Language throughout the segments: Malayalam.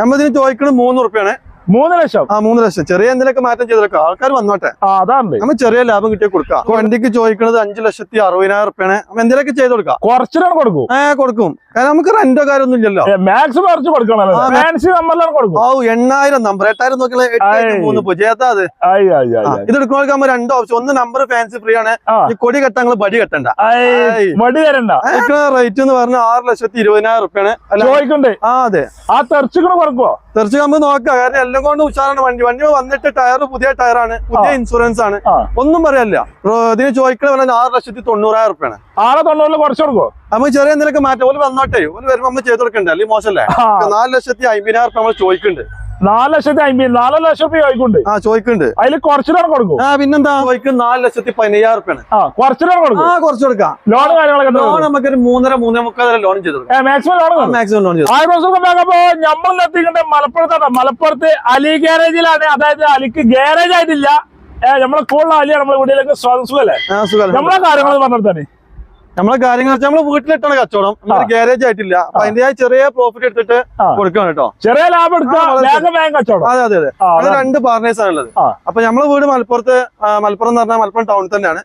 നമ്മളിതിന് ചോദിക്കുന്നത് മൂന്ന് റുപ്യാണ് മൂന്ന് ലക്ഷം. ആ മൂന്ന് ലക്ഷം. ചെറിയ എന്തിനൊക്കെ മാറ്റം ചെയ്തെടുക്കാം ആൾക്കാർ വന്നോട്ടെ. അതാണ് നമ്മൾ ചെറിയ ലാഭം കിട്ടിയ കൊടുക്കാം. വണ്ടിക്ക് ചോദിക്കുന്നത് അഞ്ചു ലക്ഷത്തി അറുപതിനായിരം റുപ്യാണ് നമ്മൾ എന്തെങ്കിലുമൊക്കെ ചെയ്ത് കൊടുക്കാം. കുറച്ചിലാണ് കൊടുക്കും. ഏ കൊടുക്കും. കാരണം നമുക്ക് റെന്റോ കാര്യമൊന്നും ഇല്ലല്ലോ. മാക്സിമം കുറച്ച് കൊടുക്കണല്ലോ ഫാൻസി നമ്മളാണ് കൊടുക്കും. ഓ എണ്ണായിരം നമ്പർ എട്ടായിരം നോക്കിയാൽ മൂന്ന് അത്? ഇത് എടുക്കണമെങ്കിൽ രണ്ട് ഓപ്ഷൻ ഒന്ന് നമ്പർ ഫാൻസി ഫ്രീ ആണ്. ഈ കൊടി കെട്ടാൻ നിങ്ങൾ ബടി കെട്ടണ്ട. മടി തരണ്ട റേറ്റ് എന്ന് പറഞ്ഞാൽ ആറ് ലക്ഷത്തി ഇരുപതിനായിരം റുപ്യാണ് ആ അതെ. ആ തെറിച്ചിക്കണ കൊടുക്കുവോ? തെർച്ചു നമ്മൾ നോക്കാം. കാരണം എല്ലാം കൊണ്ട് ഉഷാറാണ് വണ്ടി. വണ്ടി വന്നിട്ട് ടയർ പുതിയ ടയറാണ്. പുതിയ ഇൻഷുറൻസ് ആണ്. ഒന്നും പറയാനില്ല. ഇതിന് ചോദിക്കണ പറഞ്ഞാൽ ആറ് ലക്ഷത്തി തൊണ്ണൂറായിരം റുപ്യാണ് ആറ് തൊണ്ണൂറിൽ കുറച്ച് കൊടുക്കോ നമുക്ക് ചെറിയ എന്തെങ്കിലും മാറ്റം. ഒരു വന്നോട്ടെ. ഒരു വരുമ്പോ നമ്മൾ ചെയ്ത് കൊടുക്കണ്ടേ? അല്ലെങ്കിൽ മോശമല്ലേ? നാല് ലക്ഷത്തി അമ്പതിനായിരം റുപ്യ നമ്മൾ ചോദിക്കുന്നുണ്ട് നാല് ലക്ഷത്തി അമ്പത് നാല് ലക്ഷം രൂപ ചോദിക്കുന്നുണ്ട് ആ ചോദിക്കുന്നുണ്ട്. അതിൽ കുറച്ചിട്ടാണ് കൊടുക്കും. ആ പിന്നെന്താ? ചോദിക്കും നാല് ലക്ഷത്തി പതിനയ്യായിരം റുപ്യാണ് ആ കുറച്ചിട്ടാണ് ആ കൊടുക്കും കുറച്ച് കൊടുക്കാം. ലോൺ കാര്യങ്ങളൊക്കെ ലോൺ നമുക്ക് ഒരു മൂന്നര മൂന്നേ മുക്കാൽ ലോൺ ചെയ്തു കൊടുക്കാം. മാക്സിമം ലോൺ മാക്സിമം ലോൺ ചെയ്തു ആയിരം ദിവസം ബാഗപ്പോ നമ്മളെത്തിക്കണ്ട മലപ്പുറത്താണ്. മലപ്പുറത്ത് അലി ഗ്യാരേജിലാണ് അതായത് അലിക്ക് ഗ്യാരേജ് ആയിട്ടില്ല ഏഹ് നമ്മളെ കൂടുതൽ അലിയാണ് നമ്മുടെ വീട്ടിലേക്ക് സ്വാതന്ത്ര്യം അല്ലേ നമ്മളെ കാര്യങ്ങൾ പറഞ്ഞിട്ടാണ് നമ്മളെ കാര്യങ്ങൾ വെച്ചാൽ നമ്മൾ വീട്ടിലിട്ടാണ് കച്ചവടം. നമ്മുടെ ഗ്യാരേജ് ആയിട്ടില്ല. അപ്പൊ അതിന്റെ ചെറിയ പ്രോഫിറ്റ് എടുത്തിട്ട്. കൊടുക്കണം കേട്ടോ. ചെറിയ ലാഭം എടുക്കാം അതെ അതെ. അതെ അത് രണ്ട് പാർട്നേഴ്സ് ആണുള്ളത് ഉള്ളത്. അപ്പൊ നമ്മളെ വീട് മലപ്പുറത്ത് മലപ്പുറം എന്ന് പറഞ്ഞാൽ മലപ്പുറം ടൗണിൽ തന്നെയാണ്.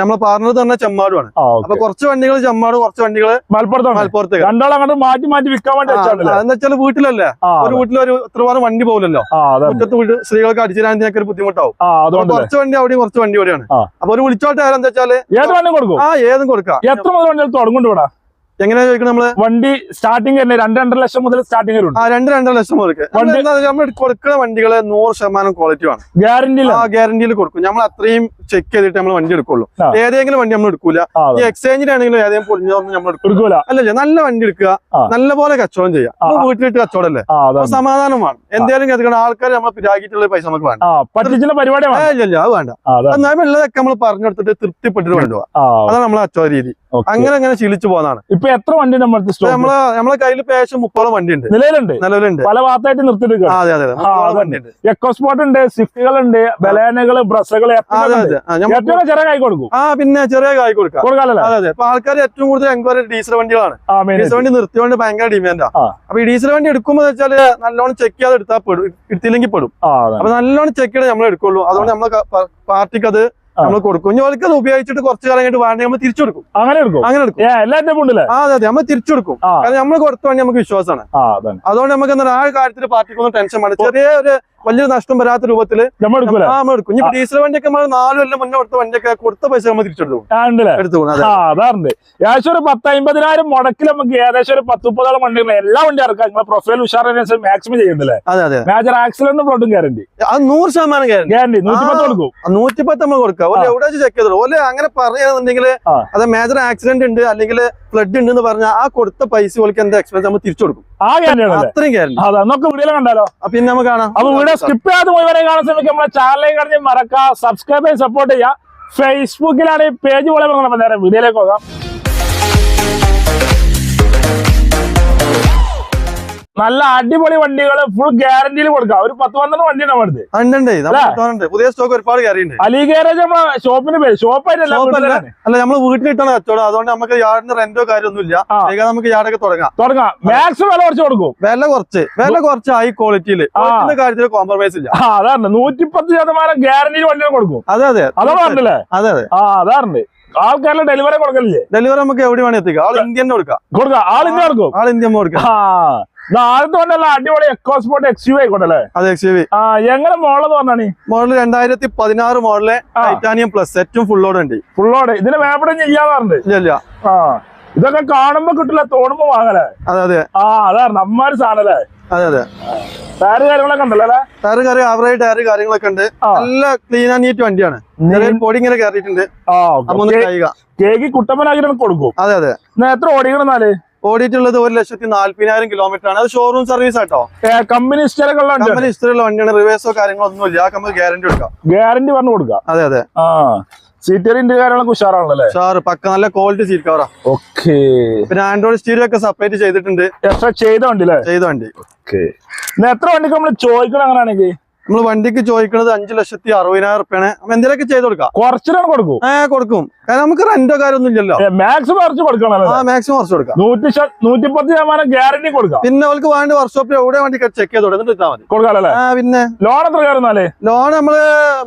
നമ്മളെ പാർട്ണർ തന്നെ ചെമ്മാടുമാണ് അപ്പൊ കുറച്ച് വണ്ടികൾ ചെമ്മാട് കുറച്ച് വണ്ടികൾ മലപ്പുറത്ത് രണ്ടാളും അങ്ങോട്ട് മാറ്റി മാറ്റി വിൽക്കാൻ വേണ്ടി എന്ന് വെച്ചാൽ വീട്ടിലല്ലേ? ഒരു വീട്ടിൽ ഒരു ഇത്രമാറും വണ്ടി പോകില്ലല്ലോ മുറ്റത്ത് വീട് സ്ത്രീകൾക്ക് അടിച്ചിരാനൊക്കെ ഒരു ബുദ്ധിമുട്ടാവും. കുറച്ച് വണ്ടി അവിടെയും കുറച്ച് വണ്ടി ഇവിടെയാണ്. ആ. അപ്പൊ ഒരു വിളിച്ചോട്ടെ ആരെന്താ എന്താ വെച്ചാൽ ആ ഏതും കൊടുക്കാം. എത്ര മുതൽ വണ്ടി തുടങ്ങുന്നുണ്ട് ഇവിടെ? എങ്ങനെയാ ചോദിക്കണം നമ്മൾ? വണ്ടി സ്റ്റാർട്ടിംഗ് തന്നെ രണ്ട് രണ്ടര ലക്ഷം മുതൽ സ്റ്റാർട്ടിംഗ് ആ രണ്ട് രണ്ടര ലക്ഷം മുതൽ വണ്ടി- നമ്മൾ കൊടുക്കുന്ന വണ്ടികൾ നൂറ് ശതമാനം ക്വാളിറ്റി ആണ്. ഗ്യാരണ്ടിയിൽ ആ ഗ്യാരണ്ടിയിൽ കൊടുക്കും. നമ്മൾ അത്രയും ചെക്ക് ചെയ്തിട്ട് നമ്മൾ വണ്ടി എടുക്കുള്ളൂ. ഏതെങ്കിലും വണ്ടി നമ്മൾ എടുക്കൂല. ഈ എക്സ്ചേഞ്ചിനാണെങ്കിലും ഏതെങ്കിലും പൊളിഞ്ഞതൊന്നും നമ്മൾ എടുക്കും എടുക്കൂല. അല്ലല്ലേ നല്ല വണ്ടി എടുക്കുക. നല്ല പോലെ കച്ചവടം ചെയ്യാം. വീട്ടിലിട്ട് കച്ചവടമല്ലേ? അപ്പൊ സമാധാനമാണ് എന്തെങ്കിലും കേൾക്കണം ആൾക്കാർ നമ്മളെ പിരാക്കിയിട്ടുള്ള പൈസ നമുക്ക് വേണ്ട ഇല്ല അത് വേണ്ട. എന്നാൽ ഉള്ളതൊക്കെ നമ്മൾ പറഞ്ഞെടുത്തിട്ട് തൃപ്തിപ്പെട്ടിട്ട് കൊണ്ടുപോകാം അതാണ് നമ്മളെ കച്ചവട രീതി. അങ്ങനെ അങ്ങനെ ശീലിച്ചു പോകുന്നതാണ് ഇപ്പൊ എത്ര വണ്ടി നമ്മളെ നമ്മളെ കയ്യിൽ പേശം മുപ്പോളം വണ്ടി ഉണ്ട് നിലവിലുണ്ട്? നിലവിലുണ്ട്. പല ഭാഗത്തായിട്ട് നിർത്തിയിട്ട് നിർത്തിയെടുക്കുക അതെ അതെ. അതെ. ഉണ്ട്. വണ്ടി ഉണ്ട് എക്കോസ്പോർട്ട് ബലേനകൾ ബ്രസ്സുകൾ ഏറ്റവും ചെറിയ കൊടുക്കും? ആ പിന്നെ ചെറിയ കായ് കൊടുക്കാം. കൊടുക്കാലല്ലേ? അതെ അതെ. ആൾക്കാർ ഏറ്റവും കൂടുതൽ എൻക്വയറി ഡീസൽ വണ്ടികളാണ്. ഡീസൽ വണ്ടി നിർത്തിയോണ്ട് ഭയങ്കര ഡിമാൻഡാ. അപ്പൊ ഈ ഡീസൽ വണ്ടി എടുക്കുമ്പോ വെച്ചാൽ നല്ലോണം ചെക്ക് ചെയ്യാതെ എടുത്താൽ പെടും എടുത്തില്ലെങ്കിൽ പെടും. അപ്പൊ നല്ലോണം ചെക്ക് ചെയ്ത് നമ്മൾ എടുക്കുള്ളൂ. അതുകൊണ്ട് നമ്മളെ പാർട്ടിക്ക് അത് നമ്മൾ കൊടുക്കും. ഇനി അവർക്ക് അത് ഉപയോഗിച്ചിട്ട് കുറച്ച് കാലം കഴിഞ്ഞിട്ട് വാണ്ടി നമ്മൾ തിരിച്ചു കൊടുക്കും. അങ്ങനെ എടുക്കും? അങ്ങനെ എടുക്കും. ആ അതെ അതെ. നമ്മൾ തിരിച്ചു കൊടുക്കും. കാരണം നമ്മൾ കൊടുത്ത വണ്ടി നമുക്ക് വിശ്വാസമാണ്. അതുകൊണ്ട് നമുക്ക് എന്താ ആ കാര്യത്തിൽ പാർട്ടിക്കൊന്നും ടെൻഷൻ വേണ്ട. ചെറിയ ഒരു വലിയൊരു നഷ്ടം വരാത്ത രൂപത്തിൽ നമ്മൾ എടുക്കും. ഇനി ഡീസൽ വണ്ടിയൊക്കെ നമ്മൾ നാല് കൊല്ലം മുന്നേ കൊടുത്ത വണ്ടിയൊക്കെ കൊടുത്ത പൈസ നമ്മൾ തിരിച്ചെടുത്തു അതാറുണ്ട്. ഏകദേശം ഒരു പത്ത് അമ്പതിനായിരം മുടക്കിൽ നമുക്ക് ഏകദേശം ഒരു പത്ത് മുപ്പതോളം വണ്ടികൾ എല്ലാ വണ്ടി ഇറക്കാം. നിങ്ങളെ പ്രൊഫൈൽ ഉഷാറിനനുസരിച്ച് മാക്സിമം ചെയ്യുന്നില്ലേ അതെ അതെ. മേജർ ആക്സിഡന്റ് ഫ്ലോട്ടും ഗ്യാരണ്ടി അത് നൂറ് ശതമാനം ഗ്യാരണ്ടി ഗ്യാരണ്ടി നൂറ്റി പത്ത് കൊടുക്കും. നൂറ്റിപ്പത്ത് നമ്മൾ കൊടുക്കാം. ഓൽ എവിടെ ചെക്ക് ചെയ്തോളൂ? ഓൽ അങ്ങനെ പറയുകയാണെന്നുണ്ടെങ്കിൽ. അത് മേജർ ആക്സിഡന്റ് ഉണ്ട് അല്ലെങ്കിൽ ഫ്ലഡ് ഉണ്ട് എന്ന് പറഞ്ഞാൽ ആ കൊടുത്ത പൈസ ഓൾക്ക് എന്താ എക്സ്പെൻസ് നമ്മൾ തിരിച്ചു കൊടുക്കും. അത്രയും ഗ്യാരണ്ടി അതാ നമുക്ക് വീഡിയോ കണ്ടാലോ? പിന്നെ നമുക്ക് കാണാം. അപ്പൊ വീഡിയോ സ്കിപ്പ് ചെയ്യാതെ മുഴുവനെ കാണാൻ ശ്രമിക്കുക. നമ്മളെ ചാനലിലേക്ക് കടന്ന് മറക്കുക സബ്സ്ക്രൈബ് ചെയ്ത് സപ്പോർട്ട് ചെയ്യുക. ഫേസ്ബുക്കിലാണ് ഈ പേജ് പോലെ നേരെ വീഡിയോയിലേക്ക് പോകാം. നല്ല അടിപൊളി വണ്ടികൾ ഫുൾ ഗ്യാരണ്ടിയിൽ കൊടുക്കാം. ഒരു പത്ത് പന്ത്രണ്ട് അടുത്ത് ഉണ്ട് പുതിയ സ്റ്റോക്ക് ഒരുപാട് അലി ഗാരേജ് നമ്മളെ ഷോപ്പിന് പേര് ഷോപ്പായിട്ടല്ല അല്ല. നമ്മൾ വീട്ടിലിട്ടാണ് കച്ചവടം. അതുകൊണ്ട് നമുക്ക് യാർഡിന് റെന്റോ കാര്യമൊന്നുമില്ല. നമുക്ക് യാടൊക്കെ തുടങ്ങാം. തുടങ്ങാം. മാക്സിമം വില കുറച്ച് കൊടുക്കും. വില കുറച്ച്. വില കുറച്ച് ഹൈ ക്വാളിറ്റിയിൽ. കാര്യത്തിൽ കോംപ്രമൈസ് ഇല്ല. അതാണ്. നൂറ്റിപ്പത്ത് ശതമാനം ഗ്യാരണ്ടിയിൽ വണ്ടികൾ കൊടുക്കും. അതെ അതെ. അതാണ് പറഞ്ഞില്ലേ? അതെ അതെ. ആ അതാറുണ്ട് ആൾക്കാരുടെ ഡെലിവറി കൊടുക്കലില്ലേ? ഡെലിവറി നമുക്ക് എവിടെ വേണേ എത്തിക്കാം. ആൾ ഇന്ത്യൻ കൊടുക്കാം. കൊടുക്കാം. ആൾ ഇന്ത്യ കൊടുക്കും. ആൾ ഇന്ത്യ കൊടുക്കാം. അടിപൊളി എക്കോസ്പോർട്ട് ആയിക്കോട്ടല്ലേ അതെ എക്സ് യു വി ആ എങ്ങനെ മോളെന്ന് പറഞ്ഞാണി മോഡൽ രണ്ടായിരത്തി പതിനാറ് മോഡൽ. ടൈറ്റാനിയം പ്ലസ് ഏറ്റവും ഫുള്ളോട് ഉണ്ട്. ഫുള്ളോടെ ഇതിന് വേപ്പടം ചെയ്യാറുണ്ട് ഇല്ല ഇല്ല. ആ ഇതൊക്കെ കാണുമ്പോ കിട്ടില്ല തോടുമ്പോ വാങ്ങലേ അതെ അതെ. ആ അതാണ് അമ്മാര് സാധനല്ലേ? അതെ അതെ. ടയറ് കാര്യങ്ങളൊക്കെ ഉണ്ടല്ലേ ടയർ കാര്യം ആവറേജ് ടയർ കാര്യങ്ങളൊക്കെ ഉണ്ട്. നല്ല ക്ലീൻ ആൻഡ് നീറ്റ് വണ്ടിയാണ്. പൊടി ഇങ്ങനെ കയറിയിട്ടുണ്ട് കേക്ക് കുട്ടപ്പനാക്കി കൊടുക്കും. അതെ അതെ. എത്ര ഓടിക്കണം ഓടിക്കണെന്നാൽ ഓടിയിട്ടുള്ളത് ഒരു ലക്ഷത്തി നാല്പതിനായിരം കിലോമീറ്റർ ആണ്. അത് showroom service auto. Company company ഹിസ്റ്ററിയുള്ള വണ്ടിയാണ്. റിവേഴ്സോ കാര്യങ്ങളോ ഒന്നുമില്ല. ആ കമ്പനി ഗ്യാരണ്ടി കൊടുക്കാം. ഗ്യാരണ്ടി പറഞ്ഞു കൊടുക്കാം അതെ അതെ. ആ സീറ്ററിന്റെ കാര്യങ്ങളൊക്കെ ഉഷാറാണല്ലേ ഷാറ് പക്ക നല്ല ക്വാളിറ്റി സീറ്റ് കവറാ ഓക്കെ പിന്നെ ആൻഡ്രോയിഡ് സ്റ്റീരിയോ ഒക്കെ സെപ്പറേറ്റ് ചെയ്തിട്ടുണ്ട്. എക്സ്ട്രാ ചെയ്ത വണ്ടി അല്ലേ? ചെയ്ത വണ്ടി. ഓക്കെ എത്ര വണ്ടിക്ക് നമ്മൾ ചോദിക്കണം അങ്ങനെയാണെങ്കിൽ? നമ്മൾ വണ്ടിക്ക് ചോദിക്കുന്നത് അഞ്ചു ലക്ഷത്തി അറുപതിനായിരം റുപ്യാണ്. എന്തെങ്കിലുമൊക്കെ ചെയ്ത് കൊടുക്കാം? കുറച്ചിനാണ് കൊടുക്കും. ഏഹ് കൊടുക്കും. കാരണം നമുക്ക് റെന്റോ കാര്യമൊന്നും ഇല്ലല്ലോ. മാക്സിമം കുറച്ച് കൊടുക്കണം ആ മാക്സിമം കുറച്ച് കൊടുക്കാം. നൂറ്റി നൂറ്റിപ്പത്ത് ശതമാനം ഗ്യാരണ്ടി കൊടുക്കാം. പിന്നെ അവൾക്ക് വേണ്ട വർക്ക്ഷോപ്പിൽ എവിടെ വണ്ടി ചെക്ക് ചെയ്ത് കൊടുത്തിട്ട് ഇട്ടാൽ മതി. പിന്നെ? ലോൺ എത്ര കയറുന്നാലേ ലോൺ നമ്മൾ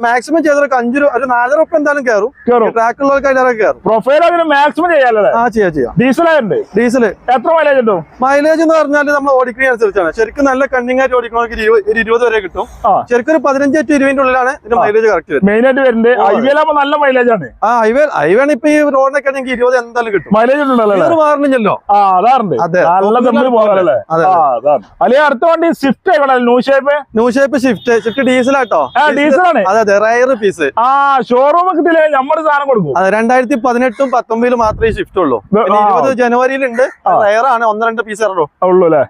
മാക്സിമം ചെയ്ത് കൊടുക്കാം. അഞ്ചു രൂപ ഒരു നാലര റുപ്യ എന്തായാലും കയറും. കയറും. ട്രാക്ക് ഉള്ളവർക്ക് അതിലൊക്കെ കയറും. പ്രൊഫൈൽ അതിന് മാക്സിമം ചെയ്യാല്ലേ ആ ചെയ്യാം ചെയ്യാം. ഡീസൽ ആയിട്ടുണ്ട് ഡീസൽ എത്ര മൈലേജ് ഉണ്ടോ മൈലേജ് എന്ന് പറഞ്ഞാൽ നമ്മൾ ഓടിക്കുന്ന അനുസരിച്ചാണ് ശരിക്കും നല്ല കണ്ണിങ്ങായിട്ട് ഓടിക്കണമെങ്കിൽ ഒരു ഇരുപത് വരെ കിട്ടും. ശരിക്കും ഒരു പതിനഞ്ച് ടു ഇരുപതിന്റെ ഉള്ളിലാണ് ഇതിന്റെ മൈലേജ് കറക്റ്റ് മെയിൻ ആയിട്ട് വരുന്നത് ഓ, അതെ. ഹൈവേലാകുമ്പോ നല്ല മൈലേജ് ആണ്. ആ ഹൈവേ ഹൈവേ ഇപ്പൊ ഈ റോഡിനൊക്കെ ആണെങ്കിൽ ഇരുപത് എന്തായാലും കിട്ടും. മൈലേജ് ഉണ്ടല്ലോ അല്ലെ? മാറണില്ലല്ലോ ആ അതാറുണ്ട്. അടുത്ത വണ്ടി Swift new shape new shape Swift Swift diesel auto. Diesel ആണ്. അതെ അതെ റയർ പീസ് ആ ഷോറൂം കിട്ടില്ലേ നമ്മുടെ സാധനം കൊടുക്കും. അതെ രണ്ടായിരത്തി പതിനെട്ടും പത്തൊമ്പതിലും മാത്രമേ സ്വിഫ്റ്റ് ഉള്ളൂ. ഇരുപത് ജനുവരിയിലുണ്ട്. റയർ ആണ്. ഒന്ന് രണ്ട് പീസ് ഉള്ളൂ അല്ലേ?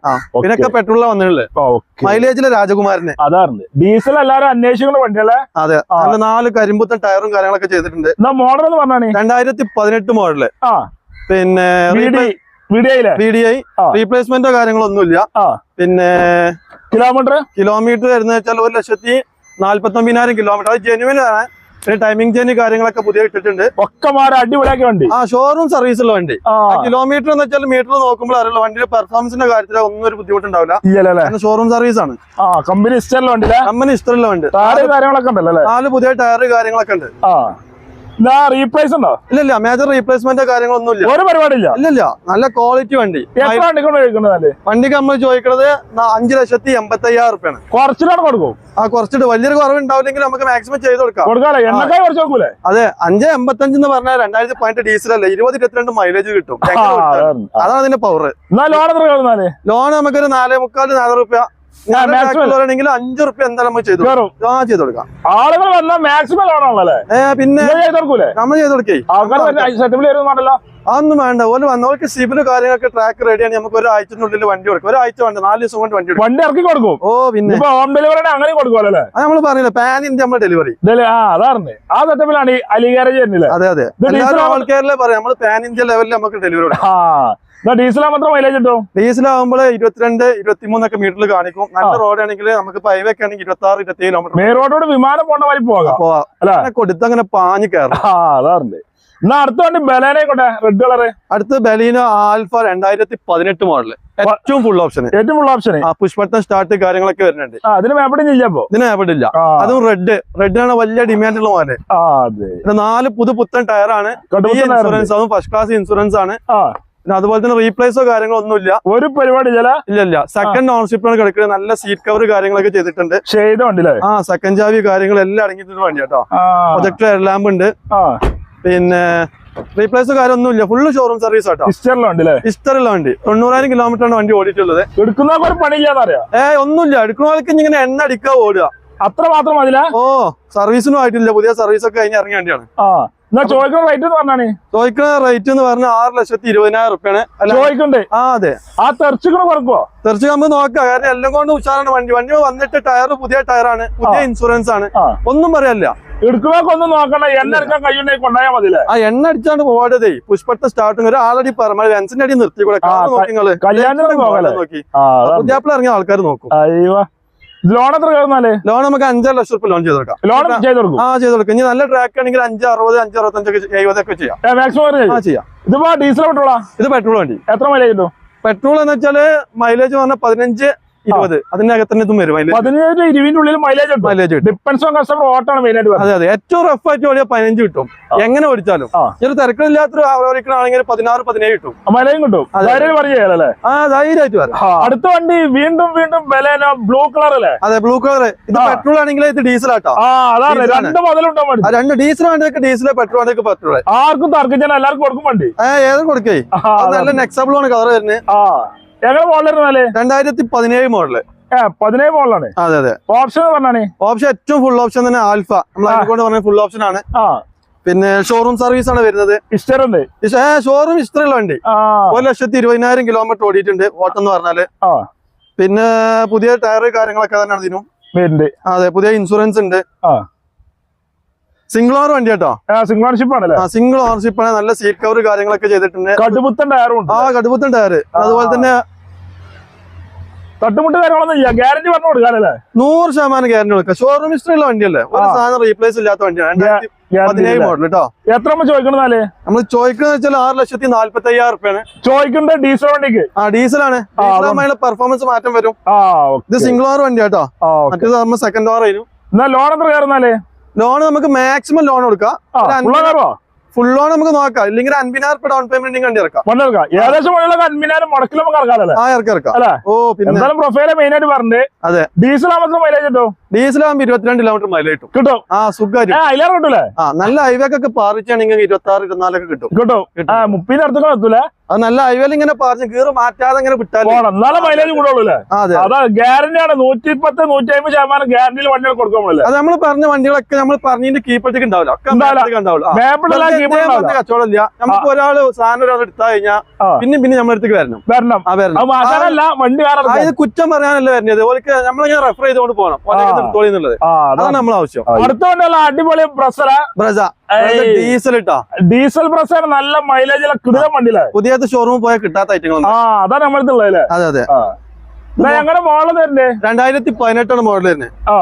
പിന്നെ പെട്രോളിലാണ് വന്നിട്ടുള്ളത്. മൈലേജിലെ രാജകുമാരന്. അതാറുണ്ട്. ഡീസൽ എല്ലാരും അന്വേഷിക്കുന്ന വണ്ടിയല്ലേ അതെ. ആ. നാല് കരിമ്പുത്തൻ ടയറും കാര്യങ്ങളൊക്കെ ചെയ്തിട്ടുണ്ട്. എന്നാ മോഡൽ എന്ന് പറഞ്ഞാണ് രണ്ടായിരത്തി പതിനെട്ട് മോഡൽ ആ. പിന്നെ റീപ്ലേസ്മെന്റോ കാര്യങ്ങളൊന്നുമില്ല. പിന്നെ കിലോമീറ്റർ കിലോമീറ്റർ വരുന്ന വെച്ചാൽ ഒരു ലക്ഷത്തി നാല്പത്തി ഒമ്പതിനായിരം കിലോമീറ്റർ അത് ജെനുവിൻ ആണ്. പിന്നെ ടൈമിംഗ് ചെയിൻ കാര്യങ്ങളൊക്കെ പുതിയ ഇട്ടിട്ടുണ്ട്. ഒക്കെ മാറി അടിപൊളിയാക്കിയ വണ്ടി. ആ ഷോറൂം സർവീസ് ഉള്ള വണ്ടി. കിലോമീറ്റർ എന്ന് വെച്ചാൽ മീറ്റർ നോക്കുമ്പോൾ അറിയില്ല വണ്ടിയുടെ പെർഫോമൻസിന്റെ കാര്യത്തിൽ ഒന്നും ഒരു ബുദ്ധിമുട്ടുണ്ടാവില്ല. ഷോറൂം സർവീസ് ആണ്. ആ കമ്പനി ഇഷ്ടമുള്ള വണ്ടി കമ്പനി ഇഷ്ടമുള്ള വണ്ടി. കാര്യങ്ങളൊക്കെ ഉണ്ടല്ലോ? നാല് പുതിയ ടയർ കാര്യങ്ങളൊക്കെ ഉണ്ട്. ആ. റീപ്ലേസ് ഉണ്ടോ? ഇല്ല മേജർ റീപ്ലേസ്മെന്റ് കാര്യങ്ങളൊന്നും ഇല്ല ഒരു പരിപാടിയില്ല? ഇല്ല നല്ല ക്വാളിറ്റി വണ്ടി. വണ്ടിക്ക് നമ്മൾ ചോദിക്കുന്നത് അഞ്ചു ലക്ഷത്തി എൺപത്തി അയ്യായിരം റുപ്യാണ് കുറച്ചിലാണ് കൊടുക്കും. ആ കുറച്ചിട്ട് വലിയൊരു കുറവ് ഉണ്ടാവില്ലെങ്കിൽ നമുക്ക് മാക്സിമം ചെയ്ത് കൊടുക്കാം. അതെ അഞ്ച് എൺപത്തഞ്ച് എന്ന് പറഞ്ഞാൽ രണ്ടായിരത്തി പതിനെട്ട് ഡീസൽ അല്ലേ ഇരുപത് ഇരുപത്തിരണ്ട് മൈലേജ് കിട്ടും. അതാണ്. അതിന്റെ പവർ ലോൺ ലോൺ നമുക്കൊരു നാലേ മുക്കാൽ നാല് റുപ്യ maximum. ആണെങ്കിൽ അഞ്ച് റുപ്യ എന്തായാലും നമുക്ക് ചെയ്തു കയറും ആ ചെയ്ത് കൊടുക്കാം. ആളുകൾ വന്നാൽ മാക്സിമം ലോണാണല്ലേ പിന്നെ നമ്മൾ ചെയ്ത് കൊടുക്കേ. ആൾക്കാർ സെറ്റപ്പിൽ വരുന്നുണ്ടല്ലോ. അതൊന്നും വേണ്ട. ഓൽ വന്നവർക്ക് സിബിന് കാര്യങ്ങളൊക്കെ ട്രാക്ക് റെഡിയാണ് നമുക്ക് ഒരാഴ്ചനുള്ളിൽ വണ്ടി കൊടുക്കും. ഒരാഴ്ച വേണ്ട. നാല് ദിവസം കൊണ്ട് വണ്ടി വണ്ടി ഇറക്കി കൊടുക്കും. ഓ പിന്നെ. ഹോം ഡെലിവറി അങ്ങനെ കൊടുക്കുമല്ലേ അത് നമ്മൾ പറഞ്ഞില്ല പാൻ ഇന്ത്യ നമ്മൾ ഡെലിവറി ഇതല്ലേ? ആ സെറ്റപ്പിലാണ് ഈ അലി ഗാരേജ് വരുന്നില്ലേ? അതെ അതെ. എല്ലാവരും കേരള പറയാം. നമ്മൾ പാൻ ഇന്ത്യ ലെവലിൽ നമുക്ക് ഡെലിവറി കൊടുക്കും. മാത്രം മൈലേജ് കിട്ടും? ഇരുപത്തിരണ്ട് ഇരുപത്തിമൂന്നൊക്കെ മീറ്ററിൽ കാണിക്കും. നല്ല റോഡ് ആണെങ്കിൽ നമുക്ക് ഹൈവേ ഒക്കെ ആണെങ്കിൽ ഇരുപത്തി ആറ് ഇരുപത്തി കിലോമീറ്റർ മെയിൻ റോഡോട് വിമാനം പോണ്ട വഴി പോകാം. കൊടുത്തങ്ങനെ പാഞ്ഞ് കയറും അതാറുണ്ട് എന്നാ അടുത്ത വണ്ടി ബലേനെ കൊണ്ടേ റെഡ് കളറ് അടുത്ത് ബലീനോ ആൽഫ രണ്ടായിരത്തി പതിനെട്ട് മോഡൽ ഏറ്റവും ഫുൾ ഓപ്ഷൻ ഏറ്റവും ഫുൾ ഓപ്ഷൻ ആ പുഷ്പട്ടം സ്റ്റാർട്ട് കാര്യങ്ങളൊക്കെ വരുന്നുണ്ട്. അതിന് മേപ്പടി ഇല്ല ഇപ്പൊ? ഇതിന് മേപ്പടില്ല അതും റെഡ് റെഡിനാണ് വലിയ ഡിമാൻഡ് ഉള്ള മോഡൽ നാല് പുതു പുത്തൻ ടയറാണ്. ഇൻഷുറൻസ് അതും ഫസ്റ്റ് ക്ലാസ് ഇൻഷുറൻസ് ആണ്. പിന്നെ അതുപോലെ തന്നെ റീപ്ലേസോ കാര്യങ്ങളോ ഒന്നുമില്ല. ഒരു പരിപാടി ഇല്ല ഇല്ല. സെക്കൻഡ് ഓണർഷിപ്പാണ് കിടക്കുന്നത്. നല്ല സീറ്റ് കവർ കാര്യങ്ങളൊക്കെ ചെയ്തിട്ടുണ്ട്. ചെയ്ത വണ്ടിയില്ലേ? ആ സെക്കൻഡ് ചാവി കാര്യങ്ങളെല്ലാം അടങ്ങിയിട്ടുണ്ട് വണ്ടി കേട്ടോ. പ്രൊജക്ട് എയർ ലാമ്പ് ഉണ്ട്. പിന്നെ റീപ്ലേസ് കാര്യമൊന്നുമില്ല ഫുള്ള് ഷോറൂം സർവീസ് ആട്ടോ ഇസ്റ്ററിലെ വണ്ടി. തൊണ്ണൂറായിരം കിലോമീറ്റർ ആണ് വണ്ടി ഓടിയിട്ടുള്ളത്. എടുക്കുന്ന പണിയില്ലാന്നറിയാം? ഏ ഒന്നുമില്ല. എടുക്കുന്നവർക്ക് ഇങ്ങനെ എണ്ണ അടിക്കുക ഓടുക. അത്ര മാത്രം മതില ഓ സർവീസിനും ആയിട്ടില്ല. പുതിയ സർവീസ് ഒക്കെ കഴിഞ്ഞ് ഇറങ്ങിയ വണ്ടിയാണ്. ചോദിക്കുന്ന റേറ്റ് എന്ന് പറഞ്ഞാണ് ചോദിക്കുന്ന റേറ്റ് എന്ന് പറഞ്ഞാൽ ആറ് ലക്ഷത്തി ഇരുപതിനായിരം റുപ്യാണ് ചോദിക്കണ്ടേ? ആ അതെ. ആ തെറിച്ചിക്കണ കുറക്കോ? തെറിച്ച് നമുക്ക് നോക്കാം. കാരണം എല്ലാം കൊണ്ട് ഉഷാറാണ് വണ്ടി. വണ്ടി വന്നിട്ട് ടയർ പുതിയ ടയറാണ് പുതിയ ഇൻഷുറൻസ് ആണ്. ഒന്നും പറയാനില്ല. എടുക്കുന്നവർക്കൊന്നും നോക്കണ്ട എണ്ണ എടുക്കാൻ കയ്യുണ്ടെങ്കിൽ കൊണ്ടായാൽ ആ എണ്ണ അടിച്ചാണ് പോവാടതേ പുഷ്പത്തെ സ്റ്റാർട്ടിങ് ഒരു ആളടി പറഞ്ഞു വെൻസിന്റെ അടി നിർത്തി കൂടെ. കല്യാണത്തിന് നോക്കി. പുതിയാപ്പിള ഇറങ്ങിയ ആൾക്കാർ നോക്കും. ലോൺ എത്ര കയറുന്നാൽ? ലോൺ നമുക്ക് അഞ്ചര ലക്ഷം റുപ്യ ലോൺ ചെയ്ത് കൊടുക്കാം ലോൺ ചെയ്ത് കൊടുക്കും? ആ ചെയ്ത് കൊടുക്കും. ഇനി നല്ല ട്രാക്ക് ആണെങ്കിൽ അഞ്ച് അറുപത് അഞ്ച് അറുപത്തഞ്ചൊക്കെ എഴുപതൊക്കെ ചെയ്യാം. മാക്സിമം ആ ചെയ്യാം. ഇതിപ്പോ ഡീസൽ പെട്രോളാ ഇത് പെട്രോൾ വണ്ടി. എത്ര മൈലേജ് കിട്ടും? പെട്രോൾ എന്ന് വെച്ചാൽ മൈലേജ് പറഞ്ഞാൽ പതിനഞ്ച് ഇരുപത്. അതിനകത്ത് തന്നെ ഇതും വരും. മൈലേജ് പതിനേഴ് ഇരുപതിന്റെ ഉള്ളിൽ മൈലേജ് കിട്ടും. മൈലേജ് കിട്ടും. ഡിപ്പെൻസ് ഓൺ കസ്റ്റമർ ഓട്ടാണ് മെയിൻ ആയിട്ട് അതെ അതെ. ഏറ്റവും റഫ് ആയിട്ട് ഓടിയാൽ പതിനഞ്ച് കിട്ടും. എങ്ങനെ ഓടിച്ചാലും. ഒരു തിരക്കില്ലാത്തൊരു ഓടിക്കണമെങ്കിൽ പതിനാറ് പതിനേഴ് കിട്ടും. മൈലേജ് കിട്ടും. ആ ധൈര്യമായിട്ട് വരാം. അടുത്ത വണ്ടി വീണ്ടും വീണ്ടും ബ്ലൂ കളർ അല്ലേ? അതെ ബ്ലൂ കളർ ഇത് പെട്രോൾ ആണെങ്കിൽ ഇത് ഡീസൽ ആട്ടോ. ആ അതാണ്. രണ്ട് മുതലുണ്ടോ രണ്ട് ഡീസൽ വണ്ടിയൊക്കെ ഡീസൽ പെട്രോൾ വണ്ടിയൊക്കെ പെട്രോൾ ആർക്കും തർക്കിച്ചാൽ എല്ലാവർക്കും കൊടുക്കും വണ്ടി. ഏതും കൊടുക്കേ. നല്ല. നെക്സബിൾ ആണ് കളർ വരുന്നത്. മോഡൽ മോഡലിരുന്നാലേ രണ്ടായിരത്തി പതിനേഴ് മോഡൽ പതിനേഴ് മോഡലാണ് അതെ അതെ. ഓപ്ഷൻ പറഞ്ഞാണ്? ഓപ്ഷൻ ഏറ്റവും ഫുൾ ഓപ്ഷൻ തന്നെ ആൽഫ. നമ്മളെ പറഞ്ഞ ഫുൾ ഓപ്ഷൻ ആണ്. പിന്നെ ഷോറൂം സർവീസ് ആണ് വരുന്നത്. ഇഷ്ടമുണ്ട് ഷോറൂം ഇഷ്ടമുള്ള വണ്ടി. ഒരു ലക്ഷത്തി ഇരുപതിനായിരം കിലോമീറ്റർ ഓടിയിട്ടുണ്ട് ഓട്ടം എന്ന് പറഞ്ഞാൽ. പിന്നെ പുതിയ ടയർ കാര്യങ്ങളൊക്കെ തന്നെയാണ് ഇതിനും വരുന്നുണ്ട്. അതെ പുതിയ ഇൻഷുറൻസ് ഉണ്ട്. സിംഗിൾ ഓണർ വണ്ടി കേട്ടോ? സിംഗിൾ ഓർഷിപ്പ് ആണല്ലേ ആ സിംഗിൾ ഓണർഷിപ്പ് ആണ്. നല്ല സീറ്റ് കവർ കാര്യങ്ങളൊക്കെ ചെയ്തിട്ടുണ്ട്. കടുപുത്തൻ ടയറും ആ കടുപ്പത്തൻ ടയർ അതുപോലെ തന്നെ തട്ടുമുട്ട് കാര്യങ്ങളൊന്നും ഇല്ല. ഗ്യാരണ്ടി പറഞ്ഞു കൊടുക്കാനല്ലേ? നൂറ് ശതമാനം ഗ്യാരണ്ടി കൊടുക്കാം. ഷോറൂം ഹിസ്റ്ററി ഉള്ള വണ്ടിയല്ലേ? ഒരു സാധനം റീപ്ലേസ് ഇല്ലാത്ത വണ്ടിയാണ്. പതിനേഴ് മോഡൽ കേട്ടോ എത്ര ചോദിക്കണമെന്നാൽ നമ്മൾ ചോദിക്കുന്നത് വെച്ചാൽ ആറ് ലക്ഷത്തി നാല്പത്തി അയ്യായിരം റുപ്യാണ് ചോദിക്കണ്ട ഡീസൽ വണ്ടിക്ക്. ആ ഡീസലാണ് പെർഫോമൻസ് മാറ്റം വരും. ഇത് സിംഗിൾ ഓവർ വണ്ടി കേട്ടോ മറ്റേത് നമ്മൾ സെക്കൻഡ് ഓവർ ആയിരുന്നു എന്നാ ലോൺ എത്ര കയറുന്നാലേ ലോൺ നമുക്ക് മാക്സിമം ലോൺ കൊടുക്കാം. ഫുൾ നമുക്ക് നോക്കാം. ഇല്ലെങ്കിൽ അൻപതിനായിരം രൂപ ഡൗൺ പേയ്മെന്റ് കണ്ടി ഇറക്കാം ഏകദേശം മണ്ണിലൊക്കെ അൻപതിനായിരം മുടക്കിൽ നമുക്ക് ഇറക്കാമല്ലേ ആ ഇറക്കാം ഇറക്കാം. അല്ലേ? ഓ പിന്നെ? പ്രൊഫൈൽ മെയിൻ ആയിട്ട് പറഞ്ഞത് അതെ. ഡീസൽ നമുക്ക് മൈലേജ് കിട്ടും. ഡീസൽ ആകുമ്പോൾ ഇരുപത്തിരണ്ട് കിലോമീറ്റർ മൈലേജ് കിട്ടും. കിട്ടും. ആ സുഖം നല്ല ഹൈവേ ഒക്കെ ആ നല്ല ഹൈവേക്കൊക്കെ പാറിച്ചാണെങ്കിൽ ഇരുപത്തി ആറ് ഇരുപത്തിനാലൊക്കെ കിട്ടും. കിട്ടും. മുപ്പതിന്റെ അടുത്തൊക്കെ എത്തൂലേ? അത് നല്ല ഹൈവേൽ ഇങ്ങനെ പാർച്ച് കീറ് മാറ്റാതെ ഇങ്ങനെ എന്നാലും മൈലേജ് കൂടുള്ളൂ അതാ. ഗ്യാരണ്ടി ആണ്. നൂറ്റി പത്ത് നൂറ്റി അമ്പത് ശതമാനം ഗ്യാരണ്ടിയിൽ വണ്ടികൾ കൊടുക്കാൻ അത് നമ്മൾ പറഞ്ഞ വണ്ടികളൊക്കെ നമ്മൾ പറഞ്ഞതിന്റെ കീപ്പത്തേക്ക് ഉണ്ടാവില്ല. ഒക്കെ ഉണ്ടാവില്ല. കച്ചവടം ഇല്ല. നമുക്ക് ഒരാൾ സാധനം ഒരാൾ എടുത്താ കഴിഞ്ഞാൽ പിന്നെ പിന്നെ നമ്മുടെ അടുത്തേക്ക് വരണം. വരണം. അത് കുറ്റം പറയാനല്ല വരുന്നത്. ഓർക്ക് നമ്മളിങ്ങനെ റെഫർ ചെയ്തുകൊണ്ട് പോകണം. ആ. എടുത്തോളി എന്നുള്ളത്. ആ അതാണ് ആവശ്യം. അടുത്ത അടിപൊളി പ്രസറ ബ്രസ ഡീസൽ ഇട്ടാ? ഡീസൽ പ്രസർ നല്ല മൈലേജ് കിടുക വണ്ടിയിലെ പുതിയത് ഷോറൂമിൽ പോയാൽ കിട്ടാത്ത ഐറ്റങ്ങൾ ആ അതാണ് നമ്മളടുത്തുള്ളത് അതെ അതെ. ഞങ്ങളുടെ മോഡൽ തന്നെ രണ്ടായിരത്തി പതിനെട്ടാണ് മോഡൽ തന്നെ. ആ.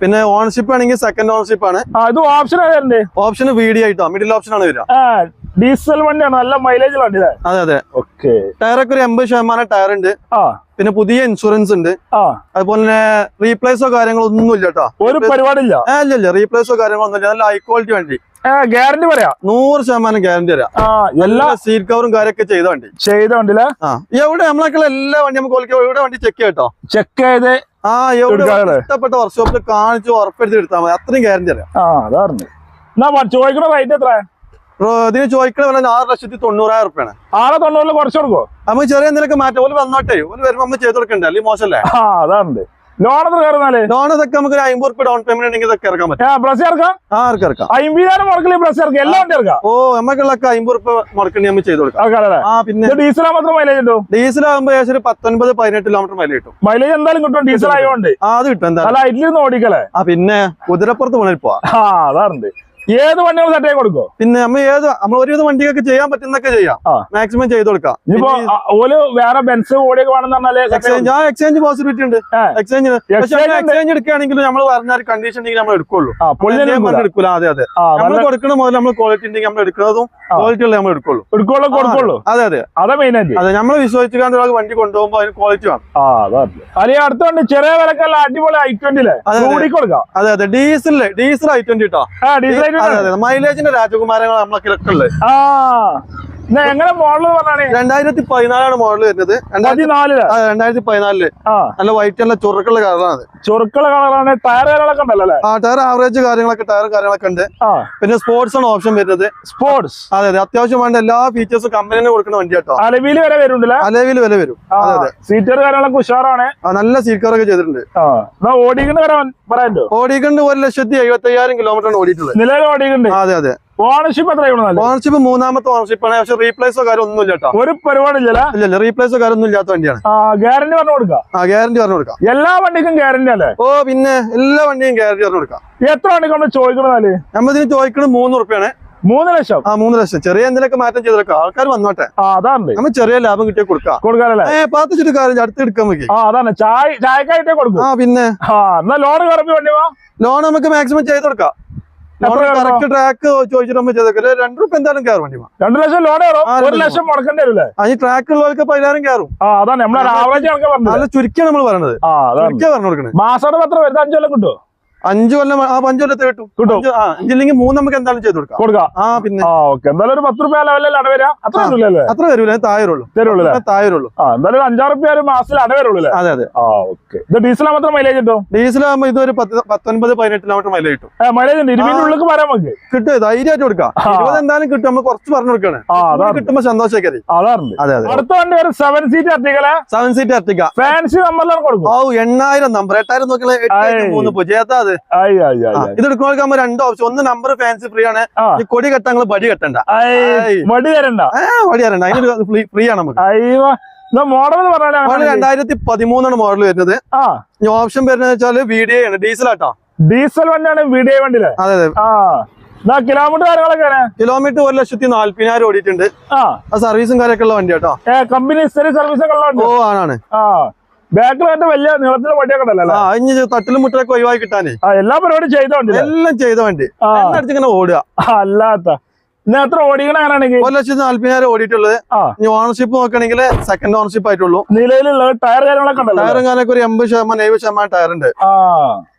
പിന്നെ ഓണർഷിപ്പ് ആണെങ്കിൽ സെക്കൻഡ് ഓണർഷിപ്പ് ആണ്. ആ ഇത് ഓപ്ഷൻ ഓപ്ഷൻ വീഡിയോ ആയിട്ടോ മിഡിൽ ഓപ്ഷൻ ആണ് വരിക. ആ ഡീസൽ വണ്ടിയാണ് നല്ല മൈലേജ് വണ്ടി അതെ അതെ. ഓക്കെ ടയറൊക്കെ ഒരു എൺപത് ശതമാനം ടയർ ഉണ്ട്. പിന്നെ പുതിയ ഇൻഷുറൻസ് ഉണ്ട്. അതുപോലെ തന്നെ റീപ്ലേസോ കാര്യങ്ങളോ ഒന്നും ഇല്ല കേട്ടോ ഒരു പരിപാടിയില്ല. ആ, ഇല്ല ഇല്ല. റീപ്ലേസോ കാര്യങ്ങളോ ഒന്നും ഇല്ല. നല്ല ഹൈ ക്വാളിറ്റി വണ്ടി. ഗ്യാരണ്ടി പറയാ. നൂറ് ശതമാനം ഗ്യാരണ്ടി തരാം. എല്ലാ സീറ്റ് കവറും കാര്യമൊക്കെ ചെയ്ത വണ്ടി. ചെയ്ത വണ്ടി എവിടെ നമ്മളൊക്കെ എല്ലാ വണ്ടി നമുക്ക് എവിടെ വണ്ടി ചെക്ക് കേട്ടോ ചെക്ക് ചെയ്ത് ആ എവിടെ? ഇഷ്ടപ്പെട്ട വർക്ക്ഷോപ്പിൽ കാണിച്ച് ഉറപ്പെടുത്തി എടുത്താൽ മതി. അത്രയും ഗ്യാരണ്ടി തരാം. ചോദിക്കണ റേറ്റ് എത്ര ബ്രോ, ഇതിന് ചോദിക്കണ വില ആറ് ലക്ഷത്തി തൊണ്ണൂറായിരം റുപ്യാണ് ആറ് തൊണ്ണൂറിൽ കുറച്ച് കൊടുക്കോ? നമുക്ക് ചെറിയ എന്തെങ്കിലും മാറ്റം. ഓൽ വന്നോട്ടെ. ഓൽ വരുമ്പോ നമ്മൾ ചെയ്ത് കൊടുക്കണ്ടേ? അല്ലെങ്കിൽ മോശമല്ലേ അതാണ് ലോൺ എത്ര കയറുന്നാൽ? ലോൺ ഇതൊക്കെ നമുക്ക് ഒരു അമ്പത് റുപ്യ ഡൗൺ പേയ്മെന്റ് ഉണ്ടെങ്കിൽ ഇതൊക്കെ ഇറക്കാൻ പറ്റും. ഏ ബ്രസ് ഇറക്കാം ആ ഇറക്കാം ഇറക്കാം. അമ്പതിനായിരം മുടക്കില്ല ബ്രസ് ഇറക്കാം എല്ലാം ഉണ്ട് ഇറക്കാം? ഓ നമുക്കുള്ളൊക്കെ അമ്പത് റുപ്യ മുടക്കണ്ടി നമ്മൾ ചെയ്ത് കൊടുക്കാം. ആ പിന്നെ ഡീസൽ മാത്രം മൈലേജ് കിട്ടും? ഡീസൽ ആകുമ്പോൾ ഏകദേശം ഒരു പത്തൊൻപത് പതിനെട്ട് കിലോമീറ്റർ മൈലേജ് കിട്ടും. മൈലേജ് എന്തായാലും കിട്ടും ഡീസൽ ആയതുകൊണ്ട്. ആ അത് കിട്ടും എന്താ നല്ല ഹൈറ്റിൽ ഓടിക്കലേ ആ പിന്നെ കുതിരപ്പുറത്ത് പോണേ പോവാ. ആ അതാറുണ്ട് ഏത് വണ്ടികൾ സെറ്റ് ആയി കൊടുക്കോ? പിന്നെ നമ്മൾ ഏത് നമ്മൾ ഒരുവിധ വണ്ടിയൊക്കെ ചെയ്യാൻ പറ്റുന്നൊക്കെ ചെയ്യാം. മാക്സിമം ചെയ്ത് കൊടുക്കാം. ഇപ്പൊ ഒരു ഓൽ വേറെ ബെൻസ് ഓടിയൊക്കെ വേണമെന്ന് പറഞ്ഞാൽ ആയി എക്സ്ചേഞ്ച് പോസിബിലിറ്റി ഉണ്ട്. എക്സ്ചേഞ്ച്. എക്സ്ചേഞ്ച് എടുക്കുകയാണെങ്കിൽ നമ്മൾ പറഞ്ഞ ഒരു കണ്ടീഷൻ ഉണ്ടെങ്കിൽ നമ്മൾ എടുക്കുള്ളൂ. എടുക്കൂല. അതെ അതെ. നമ്മൾ കൊടുക്കണ മുതൽ നമ്മൾ ക്വാളിറ്റി ഉണ്ടെങ്കിൽ നമ്മൾ എടുക്കുന്നതും ക്വാളിറ്റി ഉള്ള നമ്മൾ എടുക്കുള്ളൂ. എടുക്കുള്ളൂ കൊടുക്കുള്ളൂ. അതെ അതെ. അതെ മെയിൻ ആയിട്ട്. അതെ നമ്മൾ വിശ്വസിച്ചുകൊണ്ട് ഒരാൾ വണ്ടി കൊണ്ടുപോകുമ്പോൾ അതിന് ക്വാളിറ്റി വേണം. ആ അതാറുണ്ട് അല്ലെങ്കിൽ അടുത്ത വണ്ടി ചെറിയ വിലക്കല്ല അടിപൊളി ഐ ട്വന്റിലെ അതെ, അതെ. ഡീസലിൽ ഡീസൽ ഡീസൽ ഐ ട്വന്റി കേട്ടോ ഡീസൽ ഐ അതെ അതെ. മൈലേജിന്റെ രാജകുമാരങ്ങൾ നമ്മളൊക്കെ ഉള്ളത് ആ. എങ്ങനെ മോഡൽ പറഞ്ഞാണ് രണ്ടായിരത്തി പതിനാലാണ് മോഡൽ വരുന്നത്. രണ്ടായിരത്തി പതിനാലിൽ? നല്ല വൈറ്റ് നല്ല ചുരുക്കുള്ള കളറാണ് ചൊറുക്കള കളറാണ് ടയർ കാര്യങ്ങളൊക്കെ ഉണ്ടല്ലോ ആ ടയർ ആവറേജ് കാര്യങ്ങളൊക്കെ ടയർ കാര്യങ്ങളൊക്കെ ഉണ്ട്. പിന്നെ സ്പോർട്സ് ആണ് ഓപ്ഷൻ വരുന്നത്. സ്പോർട്സ് അതെ അതെ. അത്യാവശ്യം വേണ്ട എല്ലാ ഫീച്ചേഴ്സും കമ്പനി കൊടുക്കുന്ന വണ്ടി കേട്ടോ അലവിൽ വരെ വരുന്നുണ്ടല്ലേ? അലവിയിൽ വരെ വരും. അതെ അതെ. സീറ്റർ കാര്യങ്ങളൊക്കെ ഉഷാറാണ്. നല്ല സീറ്റ് കവറൊക്കെ ചെയ്തിട്ടുണ്ട്. ഓടിക്കുന്ന ഓടിക്കുന്നുണ്ട് ഒരു ലക്ഷത്തി എഴുപത്തി അയ്യായിരം കിലോമീറ്റർ ഓടിയിട്ടുള്ളത്. നിലവിൽ ഓടിക്കുന്നുണ്ട്. അതെ അതെ. ഓണർഷിപ്പ് എത്രയാണ് ഓണർഷിപ്പ് മൂന്നാമത്തെ ഓണർഷിപ്പ് ആണ്. പക്ഷെ റീപ്ലേസോ കാര്യം ഒന്നും ഇല്ല ഒരു പരിപാടി ഇല്ലല്ലേ ഇല്ല റീപ്ലേസോ കാര്യം ഒന്നും ഇല്ലാത്ത വണ്ടിയാണ്. ഗ്യാരണ്ടി പറഞ്ഞു കൊടുക്കാം? ആ ഗ്യാരണ്ടി പറഞ്ഞു കൊടുക്കാം. എല്ലാ വണ്ടിക്കും ഗ്യാരണ്ടി അല്ലേ? ഓ പിന്നെ എല്ലാ വണ്ടിയും ഗ്യാരണ്ടി പറഞ്ഞു കൊടുക്കാം. എത്ര വണ്ടിക്ക് നമ്മൾ ചോദിക്കണതാൽ നമ്മൾ ഇതിന് ചോദിക്കുന്നത് മൂന്ന് റുപ്യാണ് മൂന്ന് ലക്ഷം? ആ മൂന്ന് ലക്ഷം. ചെറിയ എന്തെങ്കിലുമൊക്കെ മാറ്റം ചെയ്തെടുക്കാം ആൾക്കാർ വന്നോട്ടെ അതാണ്. നമ്മൾ ചെറിയ ലാഭം കിട്ടിയ കൊടുക്കാം. കൊടുക്കാനല്ലേ പാത്തിച്ചിട്ട് കാര്യം അടുത്ത് എടുക്കാൻ നോക്കി ആ അതാണ്. ചായ ചായക്കായിട്ടേ കൊടുക്കും. ആ പിന്നെ. ആ എന്നാ ലോൺ കുറഞ്ഞു വേണ്ടി ലോൺ നമുക്ക് മാക്സിമം ചെയ്ത് കൊടുക്കാം? കറക്റ്റ് ട്രാക്ക് ചോദിച്ചിട്ട് നമ്മൾ ചെയ്തേക്കില്ല? രണ്ട് റുപ്യ എന്തായാലും കയറും വണ്ടി രണ്ടു ലക്ഷം ലോൺ കയറും. ഒരു ലക്ഷം മുടക്കേണ്ടി വരില്ലേ? അതിന് ട്രാക്ക് ഉള്ളവർക്ക് പതിനായിരം കയറും. ആ അതാണ് നമ്മളെ ആവറേജ് കണക്ക് പറഞ്ഞത്. നല്ല ചുരുക്കിയാണ് നമ്മൾ പറയണത് ആ അതാണ്. ചുരുക്കിയാ പറഞ്ഞു കൊടുക്കണേ മാസോടെ പത്രം വരുന്ന അഞ്ചു കൊല്ലം കിട്ടുമോ അഞ്ചു കൊല്ലം ആ അഞ്ചു കൊല്ലത്തെ കിട്ടും. കിട്ടും. അഞ്ചില്ലെങ്കിൽ മൂന്ന് നമുക്ക് എന്തായാലും ചെയ്ത് കൊടുക്കാം. കൊടുക്കാം. ആ പിന്നെ. എന്തായാലും ഒരു പത്ത് റുപ്യ ലെവലിൽ അടവരാ അത്ര വരില്ലേ അത്ര വരൂല തായുള്ളൂ തരുള്ളൂ തായുള്ളൂ ആ എന്തായാലും അഞ്ചാറ് റുപ്യ ഒരു മാസത്തിൽ അടവരുള്ളൂ അതെ അതെ. ആ ഓക്കെ. ഇത് ഡീസൽ മാത്രം മൈലേജ് കിട്ടും? ഡീസൽ ആകുമ്പോൾ ഇതൊരു പത്ത് പത്തൊൻപത് പതിനെട്ട് കിലോമീറ്റർ മൈലേജ് കിട്ടും. മൈലേജ് ഇരുപതിനുള്ളിൽ വരാൻ നമുക്ക്. കിട്ടും ധൈര്യമായിട്ട് കൊടുക്കാം. ഇരുപത് എന്തായാലും കിട്ടും. നമ്മൾ കുറച്ച് പറഞ്ഞു കൊടുക്കാണ്. കിട്ടുമ്പോ സന്തോഷമൊക്കെ അതെ അതെ. അടുത്ത വണ്ടി ഒരു സെവൻ സീറ്റ് എത്തിക്കല സെവൻ സീറ്റ് എത്തിക്ക ഫാൻസി നമ്പറിലാണ് കൊടുക്കും ഓ എണ്ണായിരം നമ്പർ എട്ടായിരം നോക്കിയാൽ മൂന്ന് പൂജ്യം. ഏതാ അത് ആയി ആയി ഇത് എടുക്കുമ്പോൾ രണ്ട് ഓപ്ഷൻ ഒന്ന് നമ്പർ ഫാൻസി ഫ്രീ ആണ്. ഈ കൊടി കെട്ടാങ്ങൾ വടി കെട്ടണ്ട. വടി. തരണ്ട. വടി തരണ്ട. അതിന് ഫ്രീ ആണ് നമുക്ക്. മോഡൽ മോഡൽ രണ്ടായിരത്തി പതിമൂന്നാണ് മോഡൽ വരുന്നത്. ഓപ്ഷൻ വരുന്നത് വെച്ചാൽ വീഡിയോ ആണ്. Diesel auto. ഡീസൽ വണ്ടിയാണ് വീഡിയോ വണ്ടി അതെ അതെ. കിലോമീറ്റർ കാര്യങ്ങളൊക്കെ കിലോമീറ്റർ ഒരു ലക്ഷത്തി നാല്പതിനായിരം ഓടിയിട്ടുണ്ട്. സർവീസും കാര്യമൊക്കെ ഉള്ള വണ്ടി കേട്ടോ കമ്പനി സർവീസ് ഒക്കെ ഓ ആണ് ആണാണ് ആ. മറ്റേ വലിയ നീളത്തിലെ വണ്ടിയൊക്കെ ഉണ്ടല്ലോ ഇനി തട്ടിലും മുട്ടലൊക്കെ ഒഴിവാക്കി കിട്ടാനേ. എല്ലാ പരിപാടിയും ചെയ്തോണ്ടില്ലേ എല്ലാം ചെയ്ത വണ്ടി. ഇങ്ങനെ ഓടുക. അല്ലാത്ത. ഇന്ന് എത്ര ഓടിക്കണ അങ്ങനെയാണെങ്കിൽ ഒരു ലക്ഷത്തി നാല്പതിനായിരം ഓടിയിട്ടുള്ളത്. ഓണർഷിപ്പ് നോക്കുകയാണെങ്കിൽ സെക്കൻഡ് ഓണർഷിപ്പ് ആയിട്ടുള്ളൂ. നിലയിലുള്ള ടയർ കാര്യങ്ങളൊക്കെ ടയറും കാര്യമൊക്കെ ഒരു എൺപത് ശതമാനം എഴുപത് ശതമാനം ടയർ ഉണ്ട്. ആ.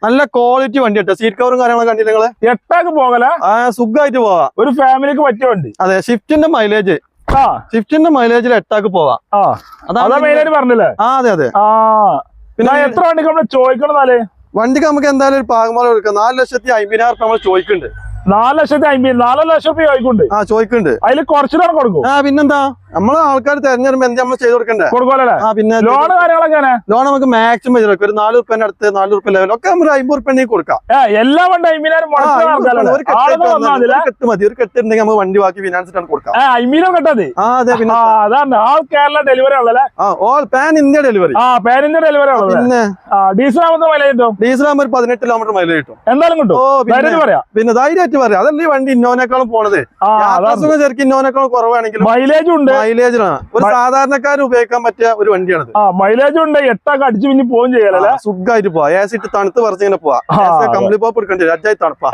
നല്ല ക്വാളിറ്റി വണ്ടി കേട്ടോ. സീറ്റ് കവറും കാര്യങ്ങളൊക്കെ കണ്ടില്ല നിങ്ങൾ? എട്ടാക്ക് പോകല? ആ സുഖമായിട്ട് പോവാ. ഒരു ഫാമിലിക്ക് പറ്റിയ വണ്ടി. അതെ ഷിഫ്റ്റിന്റെ മൈലേജ് ആ. ഷിഫ്റ്റിന്റെ മൈലേജിൽ എട്ടാക്ക് പോവാം. ആ. അതാ അതാണ് മെയിനായിട്ട് പറഞ്ഞില്ലേ? ആ അതെ അതെ. ആ. പിന്നെ എത്ര വണ്ടിക്ക് നമ്മൾ ചോദിക്കണമെന്നാൽ വണ്ടിക്ക് നമുക്ക് എന്തായാലും ഒരു പാകമാല കൊടുക്കാം നാല് ലക്ഷത്തി അമ്പതിനായിരം നമ്മൾ ചോദിക്കുന്നുണ്ട്. നാല് ലക്ഷത്തി അമ്പത് നാല് ലക്ഷം രൂപ ചോദിക്കുന്നുണ്ട്. ആ ചോദിക്കുന്നുണ്ട്. അതിൽ കുറച്ചിലാണ് കൊടുക്കും. ആ പിന്നെന്താ? നമ്മളെ ആൾക്കാർ തെരഞ്ഞെടുപ്പ് എന്താ നമ്മൾ ചെയ്ത് കൊടുക്കണ്ടേ? ആ പിന്നെ ലോൺ കാര്യങ്ങളൊക്കെ? ലോൺ നമുക്ക് മാക്സിമം ചെയ്ത് കൊടുക്കാം. ഒരു നാല് റുപ്യന്റെ അടുത്ത് നാല് റുപ്യ ലെവൽ ഒക്കെ നമ്മൾ അമ്പത് റുപ്യ കൊടുക്കാം. എല്ലാ കെട്ട് മതി. ഒരു കെട്ട് ഉണ്ടെങ്കിൽ നമുക്ക് വണ്ടി ബാക്കി ഫിനാൻസ് ഇട്ടാണ് കൊടുക്കാം. ആ അതെ പിന്നെ ആ അതാണ്. ആ കേരള ഡെലിവറി ഉള്ളല്ലേ ഓൾ പാൻ ഇന്ത്യ ഡെലിവറി ആ ഡെലിവറി ഉള്ളത് പിന്നെ? ഡീസൽ കിട്ടും? ആകുമ്പോൾ ഒരു പതിനെട്ട് കിലോമീറ്റർ മൈലേജ് കിട്ടും. എന്തായാലും കിട്ടും. പിന്നെ ധൈര്യം പറയാം. പിന്നെ ധൈര്യമായിട്ട് പറയാം. അതല്ലേ വണ്ടി ഇന്നോനേക്കാളും പോണത്. ശരിക്കും ഇന്നോനേക്കാളും കുറവാണെങ്കിൽ മൈലേജ് ഉണ്ട്. മൈലേജിലാണ്. ഒരു സാധാരണക്കാരൻ ഉപയോഗിക്കാൻ പറ്റിയ ഒരു വണ്ടിയാണ് ആ മൈലേജ് ഉണ്ട്. എട്ടൊക്കെ അടിച്ചു പിന്നെ പോവും ചെയ്യലല്ലേ? സുഖമായിട്ട് പോവാ. ഏസി ഇട്ട് തണുത്ത് പറിച്ചിങ്ങനെ പോവാ. കമ്പിളി പോപ്പ് എടുക്കണ്ടി അജായി തണുപ്പാ.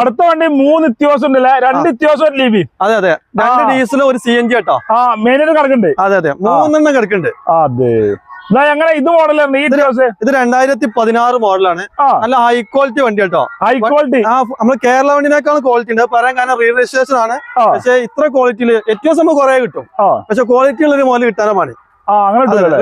അടുത്ത വണ്ടി മൂന്ന് വ്യത്യാസം ഉണ്ടല്ലേ? രണ്ട് വ്യത്യാസം ഒരു ലിബി അതെ അതെ. രണ്ട് ഡീസലും ഒരു സി എൻ ജി കേട്ടോ. ആ മെയിനായിട്ട് കിടക്കുന്നുണ്ട് അതെ അതെ. മൂന്നെണ്ണം കിടക്കുന്നുണ്ട് അതെ. എങ്ങനെ ഇത് മോഡലാണ് ഈ ഡ്രസ് ഇത് രണ്ടായിരത്തി പതിനാറ് മോഡലാണ് നല്ല ഹൈ ക്വാളിറ്റി വണ്ടി കേട്ടോ. ഹൈ ക്വാളിറ്റി ആ നമ്മൾ കേരള വണ്ടിനേക്കാളും ക്വാളിറ്റി ഉണ്ട്. പറയാൻ കാരണം റീ രജിസ്ട്രേഷൻ ആണ് പക്ഷേ ഇത്ര ക്വാളിറ്റിയിൽ ഏറ്റവും സമയം കുറെ കിട്ടും. പക്ഷെ ക്വാളിറ്റി ഉള്ള ഒരു മോഡൽ കിട്ടാനാ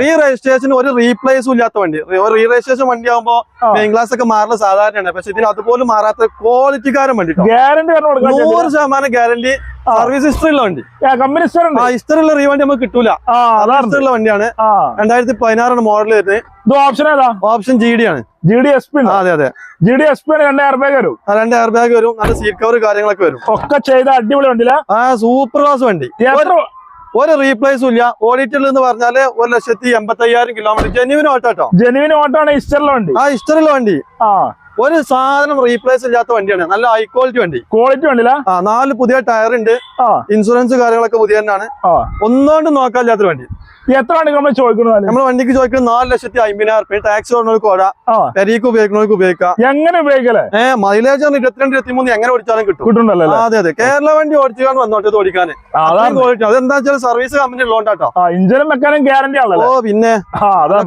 റീ രജിസ്ട്രേഷൻ ഒരു റീപ്ലേസും ഇല്ലാത്ത വണ്ടി. റീ രജിസ്ട്രേഷൻ വണ്ടി ആകുമ്പോ മെയിൻ ക്ലാസ് ഒക്കെ മാറുന്നത് സാധാരണയാണ്. പക്ഷെ ഇതിന് അതുപോലും മാറാത്ത ക്വാളിറ്റിക്കാരൻ വണ്ടി ഗ്യാരണ്ടി നൂറ് ശതമാനം ഗ്യാരണ്ടി സർവീസ് ഹിസ്റ്ററി ഉള്ള വണ്ടി. കമ്പനി ഹിസ്റ്ററി ഉള്ള റീ വണ്ടി നമുക്ക് കിട്ടൂല. ഹിസ്റ്ററിയുള്ള വണ്ടിയാണ്. രണ്ടായിരത്തി പതിനാറാണ് മോഡൽ വരുന്നത്. ഓപ്ഷൻ ഏതാ? ഓപ്ഷൻ ജി ഡി ആണ്. ജി ഡി എസ് പി അതെ അതെ. ജി ഡി എസ് പി രണ്ടായിരം ബാഗ് വരും. രണ്ട് എയർ ബാഗ് വരും. നല്ല സീറ്റ് കവർ കാര്യങ്ങളൊക്കെ വരും. ഒക്കെ ചെയ്ത അടിപൊളി വണ്ടിയില്ല ആ സൂപ്പർ ക്ലാസ് വണ്ടി. ഒരു റീപ്ലേസും ഇല്ല. ഓടിയിട്ടുള്ളത് എന്ന് പറഞ്ഞാൽ ഒരു ലക്ഷത്തി എൺപത്തി അയ്യായിരം കിലോമീറ്റർ ജെനുവിൻ ഓട്ടോ കേട്ടോ ജെനുവിൻ ഓട്ടോ ആണ് ഇസ്റ്ററിലെ വണ്ടി. ആ ഇഷ്ടമുള്ള വണ്ടി. ആ. ഒരു സാധനം റീപ്ലേസ് ഇല്ലാത്ത വണ്ടിയാണ്. നല്ല ഹൈ ക്വാളിറ്റി വണ്ടി. ക്വാളിറ്റി വണ്ടി ആ നാല് പുതിയ ടയർ ഉണ്ട്. ഇൻഷുറൻസ് കാര്യങ്ങളൊക്കെ പുതിയ തന്നെയാണ്. ഒന്നുകൊണ്ടും നോക്കാനില്ലാത്തൊരു വണ്ടി. എത്ര വണ്ടി നമ്മൾ ചോദിക്കുന്നത് നമ്മൾ വണ്ടിക്ക് ചോദിക്കുന്നത് നാല് ലക്ഷത്തി അമ്പതിനായിരം റുപ്യ ടാക്സ് ഓടുന്നവർക്ക് ഓടാ പെരീക്ക് ഉപയോഗിക്കുന്നവർക്ക് ഉപയോഗിക്കാം. എങ്ങനെ ഉപയോഗിക്കലേ? ഏഹ് മൈലേജ് ആണ് ഇരുപത്തിരണ്ട് ഇരുപത്തിമൂന്ന് എങ്ങനെ ഓടിച്ചാലും കിട്ടും. കിട്ടുന്നുണ്ടല്ലോ? അതെ അതെ. കേരള വണ്ടി ഓടിച്ചാണ് വന്നോട്ട് ഇത് ഓടിക്കാൻ. അതാണ്. ക്വാളിറ്റി അതെന്താ വെച്ചാൽ സർവീസ് കമ്പനി ഉള്ളതുകൊണ്ടാട്ടോ ഇഞ്ചിനും വെക്കാനും ഗ്യാരണ്ടി ഓ പിന്നെ.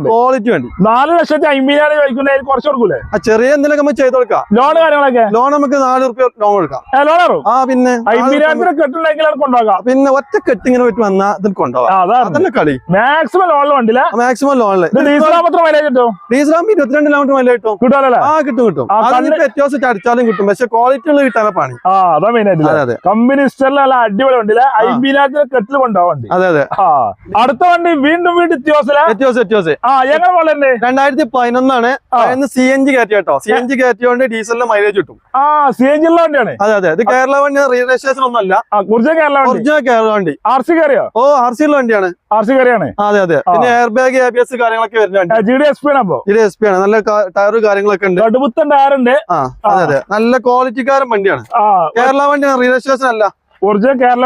ക്വാളിറ്റി വണ്ടി. നാല് ലക്ഷത്തി അമ്പതിനായിരം ചോദിക്കുന്നതിൽ കുറച്ച് കൊടുക്കൂലേ? ആ ചെറിയ എന്തെങ്കിലും നമ്മൾ ചെയ്ത് കൊടുക്കാം. ലോൺ കാര്യങ്ങളൊക്കെ? ലോൺ നമുക്ക് നാല് റുപ്യ ലോൺ കൊടുക്കാം. ലോൺ ആ പിന്നെ. അമ്പതിനായിരത്തിന് കെട്ടുണ്ടെങ്കിൽ കൊണ്ടുപോകാം. പിന്നെ ഒറ്റ കെട്ടിങ്ങനെ പറ്റി വന്നാ അതിൽ കൊണ്ടുപോകാം. അതന്നെ കളി. മാക്സിമം ലോണിൽ വണ്ടിയില്ല മാക്സിമം ഡീസൽ ആകുമ്പോൾ മൈലേജ് കിട്ടും? ഇരുപത്തിരണ്ട് കിലോമീറ്റർ മൈലേജ് കിട്ടും. കിട്ടുമല്ലോ ആ കിട്ടും അടിച്ചാലും പക്ഷെ ക്വാളിറ്റി ഉള്ള കിട്ടാൻ പണി. ആ അതാ മെയിൻ കമ്പനി ഇസ്റ്ററിൽ നല്ല അടിപൊളി വണ്ടിയില്ല അമ്പതിനായിരത്തിന് കെട്ടിൽ കൊണ്ടുപോകാൻ വണ്ടി. അതെ അതെ. അടുത്ത വണ്ടി വീണ്ടും വീണ്ടും എങ്ങനെ വളരെ രണ്ടായിരത്തി പതിനൊന്നാണ്. സി എൻ ജി കയറ്റി കേട്ടോ. സി എൻ ജി കയറ്റിയോണ്ട് ഡീസലിന് മൈലേജ് കിട്ടും. ആ സി എൻ ജിയുള്ള വണ്ടിയാണ്. അതെ അതെ. ഇത് കേരള വണ്ടി രജിസ്ട്രേഷൻ ഒന്നല്ല കേരള വണ്ടി. ആർ സി കയറിയോ ഓ ആർ സി ഉള്ള വണ്ടിയാണ്. ആർ സി കാര്യാണ്? അതെ അതെ. പിന്നെ air bag A B S കാര്യങ്ങളൊക്കെ വരുന്നുണ്ട് എസ് പി ആണ്. നല്ല ടയർ കാര്യങ്ങളൊക്കെ ഉണ്ട്. കടുപ്പത്തൻ ടയറുണ്ട് അതെ അതെ. നല്ല ക്വാളിറ്റിക്കാരൻ വണ്ടിയാണ്. കേരള വണ്ടിയാണ് സ്റ്റേഷൻ അല്ല. ഒറിജിനൽ കേരള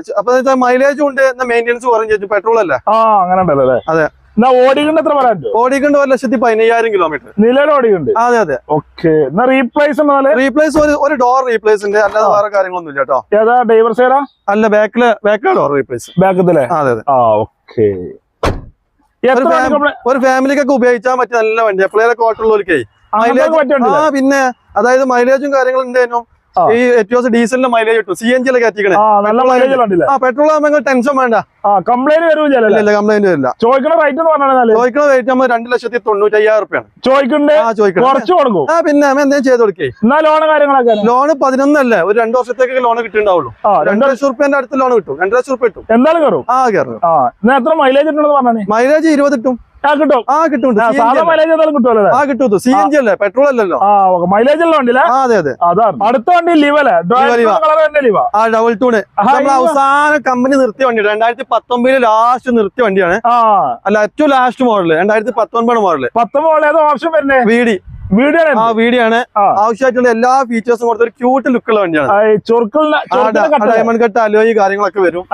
ച- അപ്പൊ മൈലേജും ഉണ്ട് മെയിന്റെനൻസ് കുറഞ്ഞു പെട്രോൾ അല്ലേ? ആ അങ്ങനെ ഉണ്ടല്ലോ അതെ. എന്നാ ഓടിക്കണ്ട എത്ര പറയാൻ ഓടിക്കൊണ്ട് ഒരു ലക്ഷത്തി പതിനയ്യായിരം കിലോമീറ്റർ നിലവിൽ ഓടിക്കുന്നുണ്ട്? അതെ അതെ. ഓക്കെ എന്നാ റീപ്ലേസ് റീപ്ലേസ് ഒരു ഒരു ഡോർ റീപ്ലേസ് ഉണ്ട്. അല്ലാതെ വേറെ കാര്യങ്ങളൊന്നും ഇല്ല കേട്ടോ. ഏതാ ഡ്രൈവർ സൈഡാ അല്ല ബാക്കിൽ ബാക്കിലെ ഡോർ റീപ്ലേസ് ബാക്കത്തിലെ? അതെ അതെ. ആ ഓക്കെ ഒരു ഫാമിലിക്കൊക്കെ ഉപയോഗിച്ചാൽ പറ്റിയ നല്ല വണ്ടി എപ്പോഴേലൊക്കെ ഓട്ടുള്ളവർക്കേ മൈലേജ് ആ പിന്നെ അതായത് മൈലേജും കാര്യങ്ങളും ഉണ്ടേനും ആ. ഈ എറ്റിയോസ് ഡീസലിന്റെ മൈലേജ് കിട്ടും. സി എൻ ജി നല്ല മൈലേജ് വണ്ടിയില്ല ആ പെട്രോൾ ആകുമ്പോൾ ടെൻഷൻ വേണ്ട. കംപ്ലൈന്റ് വരൂല്ലേ കംപ്ലൈന്റ് വരില്ല. റേറ്റ് എന്ന് പറഞ്ഞാൽ ചോദിക്കുന്ന റേറ്റ് നമ്മൾ രണ്ട് ലക്ഷത്തി തൊണ്ണൂറ്റയ്യായിരം റുപ്യാണ് ചോദിക്കണ്ടേ? ആ പിന്നെ എന്തെങ്കിലും ചെയ്ത് കൊടുക്കേ? എന്നാ ലോണ് കാര്യങ്ങളൊക്കെ? ലോണ് പതിനൊന്നല്ലേ? ഒരു രണ്ട് വർഷത്തേക്ക് ലോൺ കിട്ടുന്നുണ്ടാവുള്ളൂ രണ്ടു ലക്ഷം റുപ്യന്റെ അടുത്ത് ലോൺ കിട്ടും. രണ്ടു ലക്ഷം റുപ്യ കിട്ടും. എന്തായാലും കയറും? ആ കയറും. എത്ര മൈലേജ് ഉണ്ടെന്ന് മൈലേജ് ഇരുപത് കിട്ടും. ആ കിട്ടും. ആ കിട്ടും ആ, സാധാ അല്ലേ? മൈലേജ് എന്തായാലും കിട്ടുമല്ലോ ആ കിട്ടും സി എൻ ജി അല്ലേ? പെട്രോൾ അല്ലല്ലോ? ആ മൈലേജ് ഉള്ള വണ്ടിയില്ല അതെ അതെ. അതാണ് അടുത്ത വണ്ടി ലിവ. ആ ഡബിൾ ടൂണ് ആ, നമ്മൾ അവസാന കമ്പനി നിർത്തിയ വണ്ടി. രണ്ടായിരത്തി പത്തൊമ്പതിൽ ലാസ്റ്റ് നിർത്തിയ വണ്ടിയാണ്. അല്ല ഏറ്റവും ലാസ്റ്റ് മോഡൽ രണ്ടായിരത്തി പത്തൊൻപത് മോഡൽ പത്തൊമ്പത് ഏതോ ഓപ്ഷൻ വരുന്നത് വി ഡി വീഡിയോ ആ വീഡിയോ ആണ്. ആവശ്യമായിട്ടുള്ള എല്ലാ ഫീച്ചേഴ്സും കൊടുത്ത ഒരു ക്യൂട്ട് ലുക്കുള്ള വണ്ടിയാണ്. ഡയമണ്ട് കട്ട് അലോയി കാര്യങ്ങളൊക്കെ വരും.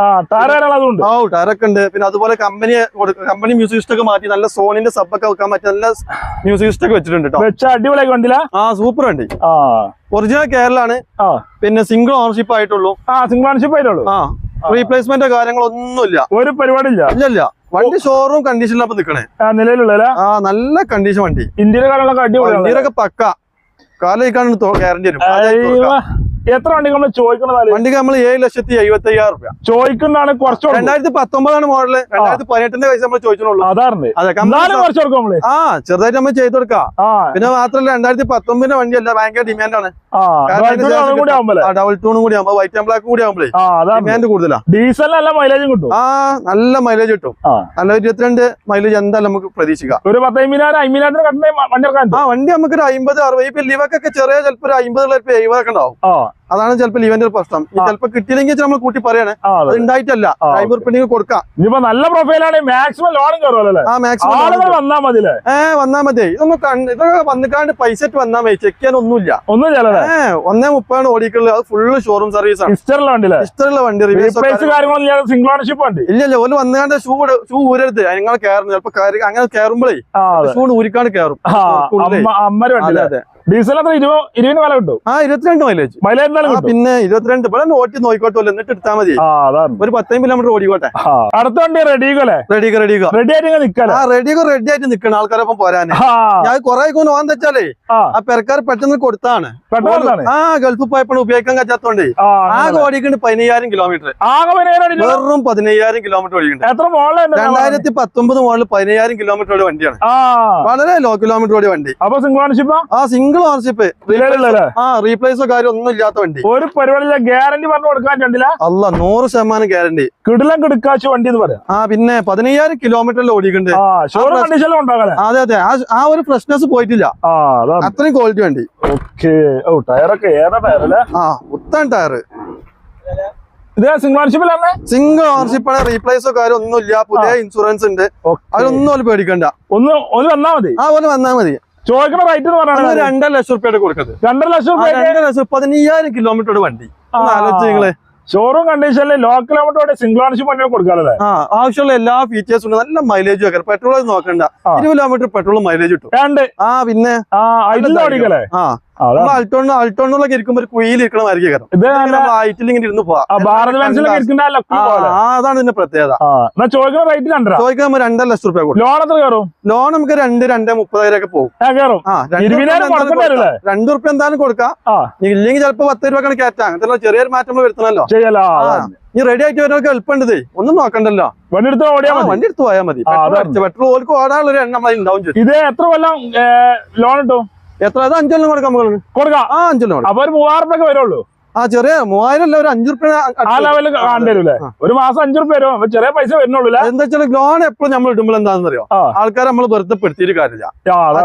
ആ ടയറൊക്കെ ഉണ്ട്. പിന്നെ അതുപോലെ കമ്പനി കമ്പനി മ്യൂസിക് സിസ്റ്റം ഒക്കെ മാറ്റി നല്ല സോണിന്റെ സബ്ബൊക്കെ ഒക്കെ വെക്കാൻ പറ്റിയ നല്ല മ്യൂസിക് സിസ്റ്റം ഒക്കെ വെച്ചിട്ടുണ്ട് കേട്ടോ വണ്ടില്ല ആ സൂപ്പർ വണ്ടി. ഒറിജിനൽ കേരളാണ് പിന്നെ സിംഗിൾ ഓണർഷിപ്പ് ആയിട്ടുള്ളൂ. ആ ഓണർഷിപ്പ് ആയിട്ടുള്ളൂ. റീപ്ലേസ്മെന്റ് കാര്യങ്ങളൊന്നും ഇല്ല ഒരു പരിപാടി ഇല്ല ഇല്ല ഇല്ല. വണ്ടി ഷോറൂം കണ്ടീഷനിലപ്പോ നിക്കണേ. ആ നിലവിലുള്ള ആ നല്ല കണ്ടീഷൻ വണ്ടി. ഇന്ത്യയിലെ കാര്യങ്ങളൊക്കെ അടിപൊളി ഇന്ത്യയിലൊക്കെ പക്ക. കാലയിക്കാണ് ഗ്യാരണ്ടി വരും. എത്ര വണ്ടി നമ്മൾ ചോദിക്കുന്നത് വണ്ടിക്ക് നമ്മൾ ഏഴ് ലക്ഷത്തി എഴുപത്തി അയ്യായിരം രൂപ ചോദിക്കുന്നതാണ് കുറച്ച്. രണ്ടായിരത്തി പത്തൊമ്പതാണ് മോഡൽ രണ്ടായിരത്തി പതിനെട്ടിന്റെ പൈസ നമ്മൾ ചോദിച്ചോളൂ അതാണ് കുറച്ച് കൊടുക്കും നമ്മൾ. ആ ചെറുതായിട്ട് നമ്മൾ ചെയ്ത് കൊടുക്കാം. പിന്നെ മാത്രമല്ല രണ്ടായിരത്തി പത്തൊമ്പതിന്റെ വണ്ടിയല്ല ഭയങ്കര ഡിമാൻഡ് ആണ്. ഡബിൾ ടൂണും കൂടി ആകുമ്പോ വൈറ്റ് ആൻഡ് ബ്ലാക്ക് കൂടി ആകുമ്പോഴേ ഡിമാൻഡ് കൂടുതലാ. ഡീസൽ നല്ല മൈലേജും കിട്ടും. ആ നല്ല മൈലേജ് കിട്ടും. നല്ല ഇരുപത്തിരണ്ട് മൈലേജ് എന്തായാലും നമുക്ക് പ്രതീക്ഷിക്കാം. ഒരു പത്തമ്പതിനായിരം അമ്പതിനായിരത്തിന് വണ്ടി ആ വണ്ടി നമുക്ക് ഒരു അമ്പത് അറുപത് ഇപ്പൊ ലിവക്കൊക്കെ ചെറിയ ചിലപ്പോ ഒരു അമ്പത് എഴുപതൊക്കെ ഉണ്ടാവും. അതാണ് ചിലപ്പോ ലിവന്റെ ഒരു പ്രശ്നം. ചിലപ്പോ കിട്ടിയില്ലെങ്കിൽ നമ്മൾ കൂട്ടി പറയാണ്. അത്. ഉണ്ടായിട്ടല്ല കൊടുക്കാം. ഇനിയിപ്പോ നല്ല പ്രൊഫൈലാണ് മാക്സിമം ലോണും കയറുമല്ലോ അല്ലേ? ആ മാക്സിമം ആളുകൾ വന്നാ മതില്ലേ ഏ വന്നാ മതി. ഇതൊന്നും കണ്ട് ഇതൊക്കെ വന്നിക്കാണ്ട് പൈസ വന്നാ മതി. ചെക്ക് ചെയ്യാൻ ഒന്നുമില്ല ഒന്നും ഏ ഒന്നേ മുപ്പാണ് ഓടിക്കുള്ളത് അത് ഫുള്ള് ഷോറൂം സർവീസ് ആണ്. ഇഷ്ടമുള്ള വണ്ടി റിവേഴ്സ് റീപ്ലേസ് കാര്യങ്ങളൊന്നും ചെയ്യാതെ സിംഗിൾ ഓണർഷിപ്പ് വണ്ടി. ഇല്ല ഇല്ല. ഓൽ വന്നാണ്ട് ഷൂ ഷൂ ഊരരുത് നിങ്ങൾ കയറുന്നു ചിലപ്പോ അങ്ങനെ കയറുമ്പോഴേ ഷൂ ഊരിക്കാണ്ട് കയറും അമ്മ അതെ. ഡീസൽ അത്ര ഇരുപതിന് വില കിട്ടും. ആ ഇരുപത്തിരണ്ട് മൈലേജ് മൈലേജ് എന്തായാലും പിന്നെ ഇരുപത്തിരണ്ട്. ഇവിടെ ഓട്ടി നോക്കോട്ടോ എന്നിട്ട് എടുത്താൽ മതി. ഒരു പത്തേ കിലോമീറ്റർ ഓടിക്കോട്ടെ. അടുത്ത വണ്ടി റെഡിക്കല്ലേ റെഡി റെഡിക്കോ റെഡി ആയിട്ട് നിൽക്കണം ആ റെഡിയോ റെഡി ആയിട്ട് നിക്കണം ആൾക്കാരൊപ്പം പോരാന്. ഞാൻ കുറെ കൊണ്ട് പോകാൻ വെച്ചാലേ ആ. പെരക്കാർ പെട്ടെന്ന് കൊടുത്താണ്. ആ ഗൾഫ് പോയപ്പോൾ ഉപയോഗിക്കാൻ കച്ചാത്തോണ്ട് ആ ആകെ ഓടിക്കുന്നുണ്ട് പതിനയ്യായിരം കിലോമീറ്റർ വെറും പതിനയ്യായിരം കിലോമീറ്റർ ഓടിക്കുന്നുണ്ട് രണ്ടായിരത്തി പത്തൊമ്പത് മോഡൽ പതിനയ്യായിരം കിലോമീറ്റർ ഓടിയ വണ്ടിയാണ്. വളരെ ലോ കിലോമീറ്റർ ഓടിയ വണ്ടി. അപ്പൊ സിംഗിൾ ഓണർഷിപ്പ് ആ? Single ownership. നിലവിലുള്ളല്ലേ ആ റീപ്ലേസോ കാര്യം ഒന്നും ഇല്ലാത്ത വണ്ടി. ഒരു പരിപാടിയില്ല ഗ്യാരണ്ടി പറഞ്ഞു കൊടുക്കാൻ കണ്ടില്ല? അല്ല നൂറ് ശതമാനം ഗ്യാരണ്ടി. കിടിലം കിടക്കാച്ച വണ്ടി എന്ന് പറയാം. ആ പിന്നെ പതിനയ്യായിരം കിലോമീറ്ററിൽ ഉണ്ടാകാല്ലേ? അതെ അതെ. ആ- ഒരു ഫ്രഷ്നെസ് പോയിട്ടില്ല. അത്രയും ക്വാളിറ്റി വണ്ടി. ഓക്കെ. ഓ ടയറൊക്കെ ഏതാ ആ ഉത്തൻ ടയർ സിംഗിൾ സിംഗിൾ ഓണർഷിപ്പ് ആണ്. റീപ്ലേസോ കാര്യം ഒന്നും ഇല്ല. പുതിയ ഇൻഷുറൻസ് ഉണ്ട്. അതൊന്നും ഒരു പേടിക്കണ്ട. ഒന്ന് വന്നാ മതി. ആ ഒന്ന് വന്നാ മതി. ചോദിക്കണ റേറ്റ് എന്ന് പറഞ്ഞാൽ പറയുന്നത് രണ്ടര ലക്ഷം റുപ്യയുടെ കൊടുക്കുന്നത് രണ്ടര ലക്ഷം രണ്ടര ലക്ഷം പതിനയ്യായിരം കിലോമീറ്റർ വണ്ടി. ആലോചിച്ച് നിങ്ങൾ. ഷോറൂം കണ്ടീഷനിൽ ലോക്കൽ അമൗണ്ട് സിംഗിൾ ഓണർഷിപ്പ് വണ്ടി കൊടുക്കാറില്ല? ആ ആവശ്യമുള്ള എല്ലാ ഫീച്ചേഴ്സും ഉണ്ട്. നല്ല മൈലേജ് വെക്കാം പെട്രോൾ നോക്കണ്ട. ഇരുപത് കിലോമീറ്റർ പെട്രോൾ മൈലേജ് കിട്ടും. രണ്ട്. ആ പിന്നെ ആ. അൾട്ടോണിലൊക്കെ ഇരിക്കുമ്പോ ഒരു കുയിൽ ഇരിക്കണമായിരിക്കും കാരണം ഇത് നല്ല ഹൈറ്റിൽ ഇങ്ങനെ ഇരുന്ന് പോവാം. അതാണ് ഇതിന്റെ പ്രത്യേകത. ചോദിക്കുന്ന റേറ്റ് രണ്ടര. ചോദിക്കാൻ നമ്മൾ രണ്ടര ലക്ഷം റുപ്യ ലോൺ എത്ര കയറും? ലോൺ നമുക്ക് രണ്ട് രണ്ട് മുപ്പതായിരൊക്കെ പോകും. രണ്ട് റുപ്യ എന്തായാലും കൊടുക്കാം. ഇല്ലെങ്കിൽ ചിലപ്പോ പത്ത് രൂപ കേറ്റാ കയറ്റാം. അങ്ങനത്തെ ചെറിയൊരു മാറ്റം വരുത്തണല്ലോ ഈ റെഡി ആയിട്ട് വരുന്നവർക്ക് എളുപ്പമുണ്ടതേ ഒന്നും നോക്കണ്ടല്ലോ. വണ്ടി എടുത്ത് ഓടിയാ മതി. വണ്ടി എടുത്ത് പോയാൽ മതി. പെട്രോൾ ഓർക്ക് ഓടാനുള്ള ഒരു എണ്ണം ഉണ്ടാവും ഇത് എത്ര കൊല്ലം ലോൺ കിട്ടും? എത്ര? അത് അഞ്ചെണ്ണം കൊടുക്കാം നമുക്ക് കൊടുക്കാം. ആ കൊടുക്കാം. അപ്പൊ ഒരു മൂവായിരം രൂപ വരുള്ളൂ. ആ ചെറിയ മൂവായിരം അല്ല ഒരു അഞ്ചു റുപ്യ ആ ലെവലിൽ ഒരു മാസം അഞ്ചു റുപ്യ വരും ചെറിയ പൈസ വരുന്നുള്ളൂ അല്ലേ? എന്താ വെച്ചാൽ ലോൺ എപ്പോഴും നമ്മൾ ഇടുമ്പോൾ എന്താണെന്ന് അറിയോ ആൾക്കാരെ നമ്മൾ വെറുതെ പെടുത്തിയിട്ട് കാര്യമില്ല.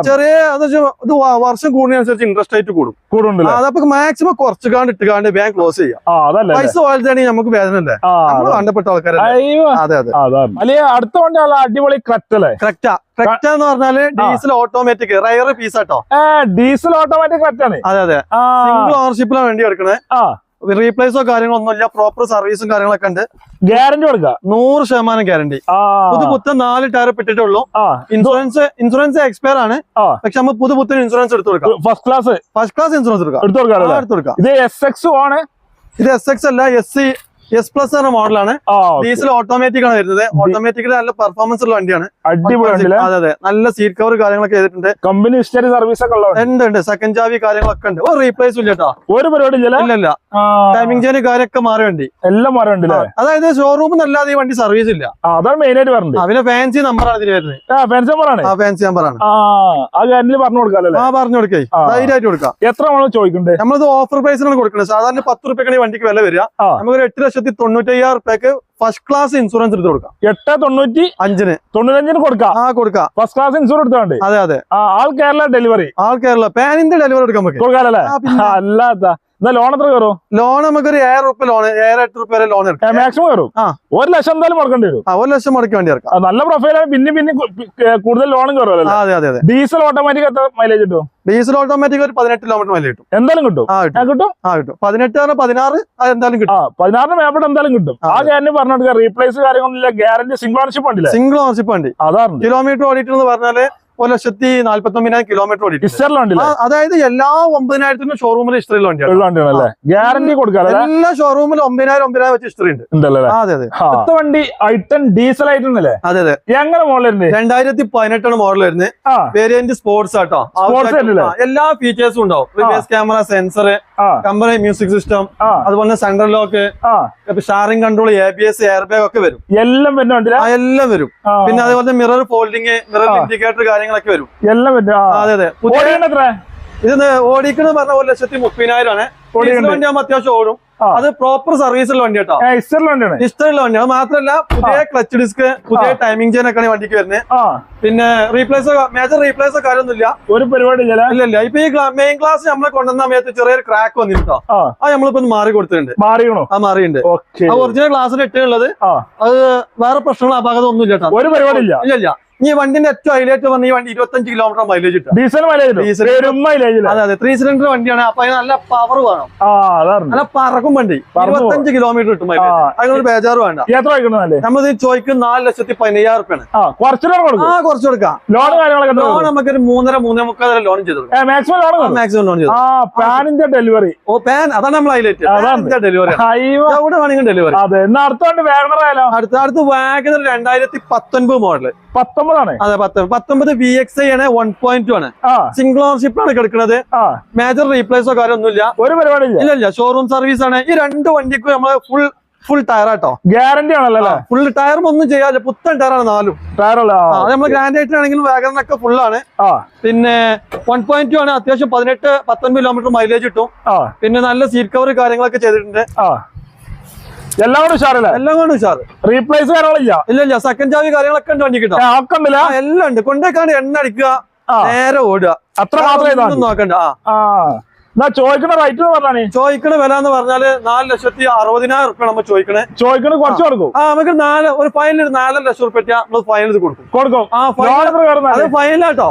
ചെറിയ ഇത് വർഷം കൂടുന്നതനുസരിച്ച് ഇൻട്രസ്റ്റ് റേറ്റ് കൂടും. കൂടുണ്ടല്ലേ അതപ്പോ മാക്സിമം കുറച്ചുകാണ്ട് ഇട്ടുകാണ്ട് ബാങ്ക് ക്ലോസ് ചെയ്യാം. പൈസ വാഴ്ത്താണെങ്കിൽ നമുക്ക് വേദന അല്ലേ? കണ്ടപ്പെട്ട നമ്മൾ കണ്ടപ്പെട്ട അയ്യോ. അതെ അതെ. ആ, അതാണ്. അല്ലെ അടുത്ത വണ്ടി അടിപൊളി അടിപൊളി ക്രറ്റല്ലേ കറക്റ്റ കറക്റ്റ എന്ന് പറഞ്ഞാൽ diesel automatic rare piece auto. Diesel automatic ക്രറ്റാണ് അതെ അതെ. സിംഗിൾ ഓണർഷിപ്പിലാണ് വേണ്ടി എടുക്കണേ. റീപ്ലേസോ കാര്യങ്ങളൊന്നും ഇല്ല പ്രോപ്പർ സർവീസും കാര്യങ്ങളൊക്കെ ഉണ്ട്. ഗ്യാരണ്ടി കൊടുക്കുക? നൂറ് ശതമാനം ഗ്യാരണ്ടി ആ. പുതു പുത്തൻ നാല് ടയർ പെട്ടിട്ടുള്ളൂ ഇൻഷുറൻസ് ഇൻഷുറൻസ് എക്സ്പയർ ആണ്. പക്ഷെ നമ്മൾ പുതു പുത്തൻ ഇൻഷുറൻസ് എടുത്തു കൊടുക്കാം. First class first class insurance എടുക്കാം. എടുത്ത് കൊടുക്കാം. ഇത് എസ് എക്സ് ആണ്. ഇത് എസ് എക്സ് അല്ല എസ് സി എസ് പ്ലസ് എന്ന മോഡലാണ് ഡീസൽ ഓട്ടോമാറ്റിക് ആണ് വരുന്നത്. ഓട്ടോമാറ്റിക്കലി നല്ല പെർഫോമൻസ് ഉള്ള വണ്ടിയാണ്. അടിപൊളി അതെ അതെ. നല്ല സീറ്റ് കവർ കാര്യങ്ങളൊക്കെ ചെയ്തിട്ടുണ്ട്. കമ്പനി ഹിസ്റ്ററി സർവീസ് ഒക്കെ ഉണ്ട് ഉണ്ട്. സെക്കൻഡ് ചാവി കാര്യങ്ങളൊക്കെ ഉണ്ട്. ഒരു റീപ്ലേസ് ഇല്ല കേട്ടോ ഒരു പരിപാടി ഇല്ല ഇല്ല ടൈമിംഗ് ചെയ്യുന്ന കാര്യമൊക്കെ മാറി വണ്ടി. എല്ലാം മാറി വണ്ടി അതായത് ഷോറൂമിൽ അല്ലാതെ ഈ വണ്ടി സർവീസ് ഇല്ല. അതാണ് മെയിൻ ആയിട്ട് പറഞ്ഞത്. അവന് ഫാൻസി നമ്പറാണ് ഇതിന് വരുന്നത്. ഫാൻസി നമ്പറാണ് ഫാൻസി നമ്പറാണ് ആ കാര്യത്തിൽ പറഞ്ഞു കൊടുക്കാം ആ പറഞ്ഞു കൊടുക്കേ. ധൈര്യമായിട്ട് കൊടുക്കാം. എത്ര നമ്മൾ ചോദിക്കണ്ടേ? നമ്മളിത് ഓഫർ പ്രൈസിനാണ് കൊടുക്കുന്നത്. സാധാരണ പത്ത് റുപ്യക്കാണ് ഈ വണ്ടിക്ക് വില വരിക. നമുക്ക് നമുക്കൊരു എട്ട് ലക്ഷത്തി തൊണ്ണൂറ്റയ്യായിരം റുപ്യക്ക് ഫസ്റ്റ് ക്ലാസ് ഇൻഷുറൻസ് എടുത്ത് കൊടുക്കാം. എട്ട് തൊണ്ണൂറ്റി അഞ്ചിന്. തൊണ്ണൂറ്റഞ്ചിന് കൊടുക്കാം. ആ കൊടുക്കാം. ഫസ്റ്റ് ക്ലാസ് ഇൻഷുറൻസ് എടുത്തോണ്ട് അതെ അതെ. All Kerala delivery all Kerala pan India delivery എടുക്കാൻ പറ്റും. അല്ലാത്ത ലോൺ എത്ര കയറും? ലോൺ നമുക്ക് ഒരു ഏഴ് റുപ്യ ലോൺ ഏഴ് എട്ട് റുപ്യ വരെ ലോൺ എടുക്കാം. മാക്സിമം കയറും. ഒരു ലക്ഷം എന്തായാലും മുടക്കേണ്ടി വരും. ആ ഒരു ലക്ഷം മുടക്കി വേണ്ടി ഇറക്കാം നല്ല പ്രൊഫൈലാണ് പിന്നെ പിന്നെ കൂടുതൽ ലോണും കയറും കയറുമല്ലോ അതെ അതെ അതെ. ഡീസൽ ഓട്ടോമാറ്റിക് എത്ര മൈലേജ് കിട്ടും? ഡീസൽ ഓട്ടോമാറ്റിക് ഒരു പതിനെട്ട് കിലോമീറ്റർ മൈലേജ് കിട്ടും. എന്തായാലും കിട്ടും? ആ കിട്ടും. ആ കിട്ടും? പതിനെട്ട് പതിനാറ് എന്തായാലും കിട്ടും. പതിനാറിന് മേപ്പെട്ട് എന്തായാലും കിട്ടും. ആ, ഗ്യാരണ്ടി പറഞ്ഞെടുക്കുക റീപ്ലേസ് കാര്യങ്ങളൊന്നുമില്ല ഗ്യാരണ്ടി സിംഗിൾ ഓണർഷിപ്പ് ഉണ്ടല്ലേ സിംഗിൾ ഓണർഷിപ്പ് ഉണ്ട് അതാണ്. കിലോമീറ്റർ ഓടിയിട്ടെന്ന് പറഞ്ഞാൽ ഒരു ലക്ഷത്തി നാല്പത്തി ഒമ്പതിനായിരം കിലോമീറ്റർ ആ, അതായത് എല്ലാ ഒമ്പതിനായിരത്തിനും ഷോറൂമിൽ ഹിസ്റ്ററിയിൽ വണ്ടിയാണ് ഗ്യാരണ്ടി കൊടുക്കാം എല്ലാ ഷോറൂമിലും ഒമ്പതിനായിരം ഒമ്പതിനായിരം വെച്ച് ഹിസ്റ്ററി ഉണ്ട് അതെ അതെ. വണ്ടി ഐട്ടൺ ഡീസൽ ആയിട്ടല്ലേ അതെ അതെ. എങ്ങനെ വരുന്നത് രണ്ടായിരത്തി പതിനെട്ടാണ് മോഡൽ വരുന്നത് വേരിയന്റ് സ്പോർട്സ് ആട്ടോ? എല്ലാ ഫീച്ചേഴ്സും ഉണ്ടാവും. Camera sensor company music system അതുപോലെ central lock steering control A B S air bag ഒക്കെ വരും. എല്ലാം വരുന്നുണ്ട് എല്ലാം വരും. പിന്നെ അതുപോലെ മിറർ ഫോൾഡിങ് മിറർ ഇൻഡിക്കേറ്റർ കാര്യങ്ങളൊക്കെ വരും. എല്ലാം വരും അതെ അതെ. ഇത് ഓടിക്കണെന്ന് പറഞ്ഞ ഒരു ലക്ഷത്തി മുപ്പതിനായിരം ആണ്. അത്യാവശ്യം ഓടും. അത് പ്രോപ്പർ സർവീസുള്ള വണ്ടി കേട്ടോ വണ്ടിയാണ്. ഇഷ്ടമുള്ള വണ്ടി അത് മാത്രല്ല പുതിയ ക്ലച്ച് ഡിസ്ക് പുതിയ ടൈമിംഗ് ചെയിൻ ഒക്കെയാണ് വണ്ടിക്ക് വരുന്നത്. ആ. പിന്നെ റീപ്ലേസോ മേജർ റീപ്ലേസോ കാര്യമൊന്നുമില്ല ഒരു പരിപാടി ഇല്ല ഇല്ല ഇപ്പൊ ഈ മെയിൻ ക്ലാസ് നമ്മളെ കൊണ്ടുവന്ന സമയത്ത് ചെറിയൊരു ക്രാക്ക് വന്നിട്ടോ ആ. അത് നമ്മളിപ്പോ മാറി കൊടുത്തിട്ടുണ്ട്. മാറിയോ ആ മാറിയുണ്ട്. ഓക്കെ. ആ ഒറിജിനൽ ക്ലാസ്സിൽ ഇട്ടുള്ളത് ആ. അത് വേറെ പ്രശ്നങ്ങൾ അപാകത ഒന്നും ഇല്ല കേട്ടോ ഒരു പരിപാടി ഇല്ല. ഇല്ല ഇല്ല. ഈ വണ്ടിന്റെ ഏറ്റവും ഹൈലൈറ്റ് വന്ന ഈ വണ്ടി ഇരുപത്തഞ്ച് കിലോമീറ്റർ മൈലേജ് കിട്ടും ഡീസൽ മൈലേജ് മൈലേജ് അതെ അതെ. ത്രീ സിലിണ്ടർ വണ്ടിയാണ്. അപ്പൊ അതിന് നല്ല പവർ വേണം. നല്ല പറക്കും വണ്ടി. ഇരുപത്തഞ്ച് കിലോമീറ്റർ കിട്ടും മൈലേജ്. അതിനൊരു ബേജാറ് വേണ്ട. നമ്മൾ ചോദിക്കും നാല് ലക്ഷത്തി പതിനയ്യായിരം റുപ്യാണ്. ആ കുറച്ച് കൊടുക്കാം. ലോൺ ലോൺ നമുക്ക് ഒരു മൂന്നര മൂന്നേ മുക്കാൽ ലോൺ ചെയ്തു മാക്സിമം ലോൺ കൊടുക്കും? മാക്സിമം ലോൺ ചെയ്തു പാനിന്റെ ഡെലിവറി ഓ പാൻ അതാണ് നമ്മൾ ഹൈലൈറ്റ്. ഡെലിവറി എവിടെ വേണമെങ്കിലും ഡെലിവറി അടുത്ത അടുത്ത വാഗനർ രണ്ടായിരത്തി പത്തൊൻപത് മോഡൽ പത്തൊമ്പതാണ് അതെ പത്തൊമ്പത് പത്തൊമ്പത് വി എക്സ് ഐ ആണ് വൺ പോയിന്റ് ആണ്. സിംഗിൾ ഓണർഷിപ്പ് ആണ് കിടക്കുന്നത് മേജർ റീപ്ലേസോ കാര്യമൊന്നുമില്ല. ഒരു പരിപാടി ഇല്ല. ഇല്ല ഷോറൂം സർവീസ് ആണ്. ഈ രണ്ട് വണ്ടിക്കും നമ്മൾ full full tyre auto. Guarantee ആണല്ലോ ഫുൾ ടയറും ഒന്നും ചെയ്യാല്ല പുത്തൻ ടയറാണ് നാലും. ടയറല്ല നമ്മൾ ഗ്രാൻഡ് ആയിട്ടാണെങ്കിലും വാഗനറൊക്കെ ഫുൾ ആണ്. ആ. പിന്നെ വൺ പോയിന്റ് ടു ആണ്. അത്യാവശ്യം പതിനെട്ട് പത്തൊൻപത് കിലോമീറ്റർ മൈലേജ് കിട്ടും. പിന്നെ നല്ല സീറ്റ് കവർ കാര്യങ്ങളൊക്കെ ചെയ്തിട്ടുണ്ട്. എല്ലാം ഉഷാറല്ലേ? എല്ലാം കൊണ്ട് ഉഷാറ്. റീപ്ലേസ് കാര്യങ്ങളില്ല. ഇല്ല ഇല്ല സെക്കൻഡ് ചാവി കാര്യങ്ങളൊക്കെ ഉണ്ട് വണ്ടി കിട്ടാം ഒക്കെ ഉണ്ടല്ല എല്ലാം ഉണ്ട്. കൊണ്ടേക്കാണ്ട് എണ്ണ അടിക്കുക നേരെ ഓടുക. അത്ര മാത്രമേ നോക്കണ്ട. ആ. ചോദിക്കണ റേറ്റ് പറഞ്ഞാണേ ചോദിക്കണ വില എന്ന് പറഞ്ഞാൽ നാല് ലക്ഷത്തി അറുപതിനായിരം റുപ്യ നമ്മൾ ചോദിക്കണേ. ചോദിക്കണ കുറച്ച് കൊടുക്കും. ആ നമുക്ക് നാല് ഒരു ഫൈനൽ ഒരു നാലര ലക്ഷം റുപ്യ നമ്മൾ ഫൈനൽ കൊടുക്കും. കൊടുക്കും. ആ ഫൈനൽ അത് ഫൈനലാട്ടോ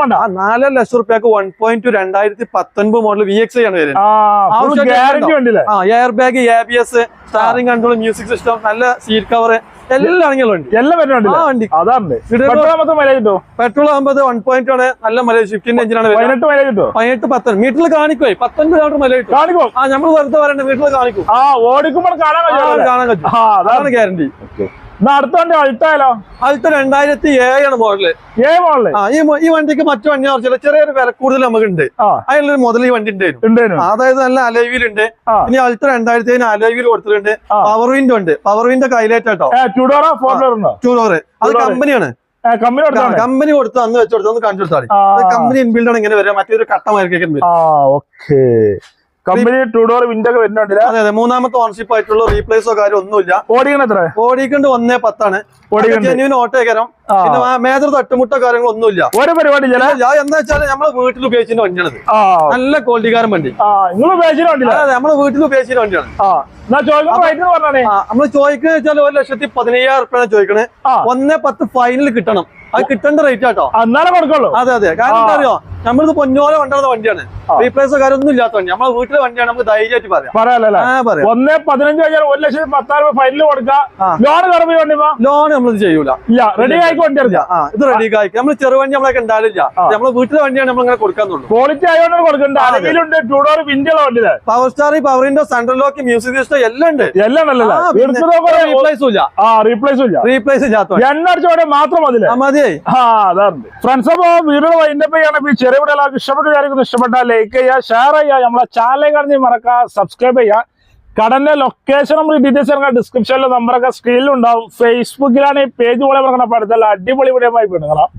വേണ്ട. ലക്ഷം റുപ്യക്ക് വൺ പോയിന്റ് ടു രണ്ടായിരത്തി പത്തൊൻപത് മോഡൽ വി എക്സ് ആണ് വരുന്നത്. Air bag A B S steering control music system നല്ല സീറ്റ് കവർ എല്ലാം പെട്രോൾ ആകുമ്പോൾ വൺ പോയിന്റ് ആണ്. നല്ല മൈലേജ് ഫിഫ്റ്റീൻ എഞ്ചിനാണ് പതിനെട്ട് പത്തൊൻപത് മീറ്ററിൽ കാണിക്കുവേ. പത്തൊൻപത് കിലോമീറ്റർ മൈലേജ് കാണിക്കും ആ നമ്മൾ വെറുതെ പറയണ്ട വീട്ടിൽ കാണിക്കും. ഓടിക്കുമ്പോൾ കാണാൻ കഴിയും. കാണാൻ അതാണ് അതാണ് ഗ്യാരണ്ടി വണ്ടി അൾട്ടായാലോ അടുത്ത രണ്ടായിരത്തി ഏഴാണ് മോഡൽ. ഏ മോഡൽ? ഈ വണ്ടിക്ക് മറ്റു വണ്ടി കുറച്ചില്ല ചെറിയൊരു വില കൂടുതൽ നമുക്ക് ഉണ്ട് ആ. അതിലൊരു മുതൽ ഈ വണ്ടി ഉണ്ടായിരുന്നു. അതായത് നല്ല അലൈവിലുണ്ട് ഇനി അൾട്ട രണ്ടായിരത്തി ഏഴിന് അലൈവിൽ കൊടുത്തിട്ടുണ്ട്. പവർ വിൻഡോ ഉണ്ട്. പവർ വിൻഡോ കയ്യിലേറ്റോ ഫോർ ഡോർ ടൂ അത് കമ്പനിയാണ് കമ്പനി കൊടുത്ത് അന്ന് വെച്ചു കൊടുത്ത് ഒന്ന് കാണിച്ചു കൊടുത്താൽ കമ്പനി ഇൻബിൽഡാണ് ഇങ്ങനെ വരിക. മറ്റൊരു കട്ടമായിരിക്കും വരും ടു ഡോർ കമ്പനി വിൻഡോ ഒക്കെ വരുന്നുണ്ടല്ല അതെ അതെ മൂന്നാമത്തെ ഓണർഷിപ്പ് ആയിട്ടുള്ള റീപ്ലേസോ കാര്യം ഒന്നുമില്ല. ഓടിക്കണ എത്ര? ഓടിക്കണ്ട് ഒന്നേ പത്താണ്. ജെന്യൂൻ ഓട്ടോകരം ആ. പിന്നെ മേജർ തട്ടുമുട്ടോ കാര്യങ്ങളൊന്നുമില്ല ഒരു പരിപാടി എന്താ വെച്ചാൽ നമ്മളെ വീട്ടിൽ ഉപയോഗിച്ചിട്ട് വണ്ടിയാണ് നല്ല ക്വാളിറ്റിക്കാരൻ വണ്ടി. നിങ്ങൾ ഉപയോഗിച്ചിട്ട് വണ്ടില്ല അതെ നമ്മളെ വീട്ടിൽ ഉപയോഗിച്ചിട്ട് വണ്ടിയാണ്. നമ്മൾ ചോദിക്കുന്ന ചോദിക്കുന്നത് വെച്ചാൽ ഒരു ലക്ഷത്തി പതിനയ്യായിരം റുപ്യാണ് ചോദിക്കണേ. ഒന്നേ പത്ത് ഫൈനൽ കിട്ടണം. അത് കിട്ടേണ്ട റേറ്റ് ആട്ടോ. എന്നാലേ കൊടുക്കുള്ളൂ. അതെ അതെ. കാരണം. എന്താ അറിയോ? നമ്മളിത് പൊന്നോലെ കൊണ്ടുവന്ന വണ്ടിയാണ്. റീപ്ലേസ് കാര്യമൊന്നും ഇല്ലാത്ത വണ്ടി. നമ്മളെ വീട്ടിലെ വണ്ടിയാണ് നമുക്ക് ധൈര്യമായിട്ട് പറയാം. പറയാം. ഒന്നേ പതിനഞ്ച് കഴിഞ്ഞാൽ ഒരു ലക്ഷത്തി പത്താറ് ഫൈനൽ കൊടുക്കാം. ലോൺ കയറുമ്പോ വണ്ടിപ്പോ ലോൺ നമ്മളിത് ചെയ്യൂല. റെഡി ആയിക്കോ വണ്ടി ആ ഇത് റെഡി ആയിക്കോ നമ്മൾ ചെറുവണ്ടി നമ്മളൊക്കെ ഉണ്ടാവില്ല. നമ്മളെ വീട്ടിലെ വണ്ടിയാണ് നമ്മൾ ഇങ്ങനെ കൊടുക്കാന്നുള്ളൂ ക്വാളിറ്റി ആയതുകൊണ്ട് കൊടുക്കണ്ട അതിലുണ്ട് അലവിലുണ്ട് ടുഡോർ വിൻഡുള്ള വണ്ടിയിലെ. Power steering power window central lock music system എല്ലാം ഉണ്ട്. എല്ലാം റീപ്ലേസ് ഇല്ല. റീപ്ലേസും ഇല്ല. റീപ്ലേസ് ഇല്ലാത്ത വണ്ടി. എണ്ണ അടിച്ചോടെ മാത്രം മതി മതി ഫ്രണ്ട്സ് അപ്പൊ വീടുകൾ വൈൻഡപ്പ് ചെയ്യണം. വീഡിയോ എല്ലാവർക്കും ഇഷ്ടപ്പെട്ട വിചാരിക്കുന്നു ഇഷ്ടപ്പെട്ടാൽ ലൈക്ക് ചെയ്യുക ഷെയർ ചെയ്യുക നമ്മളെ ചാനൽ കാണി മറക്കുക സബ്സ്ക്രൈബ് ചെയ്യുക. കടന്റെ ലൊക്കേഷൻ നമ്മൾ ഡീറ്റെയിൽസ് ഇറങ്ങാം ഡിസ്ക്രിപ്ഷനിലെ നമ്പറൊക്കെ സ്ക്രീനിലുണ്ടാവും ഫേസ്ബുക്കിലാണ് ഈ പേജ് പോലെ പറഞ്ഞ പഠിത്തമല്ല അടിപൊളി വീഡിയോ ആയി പെണ്ണുങ്ങളാം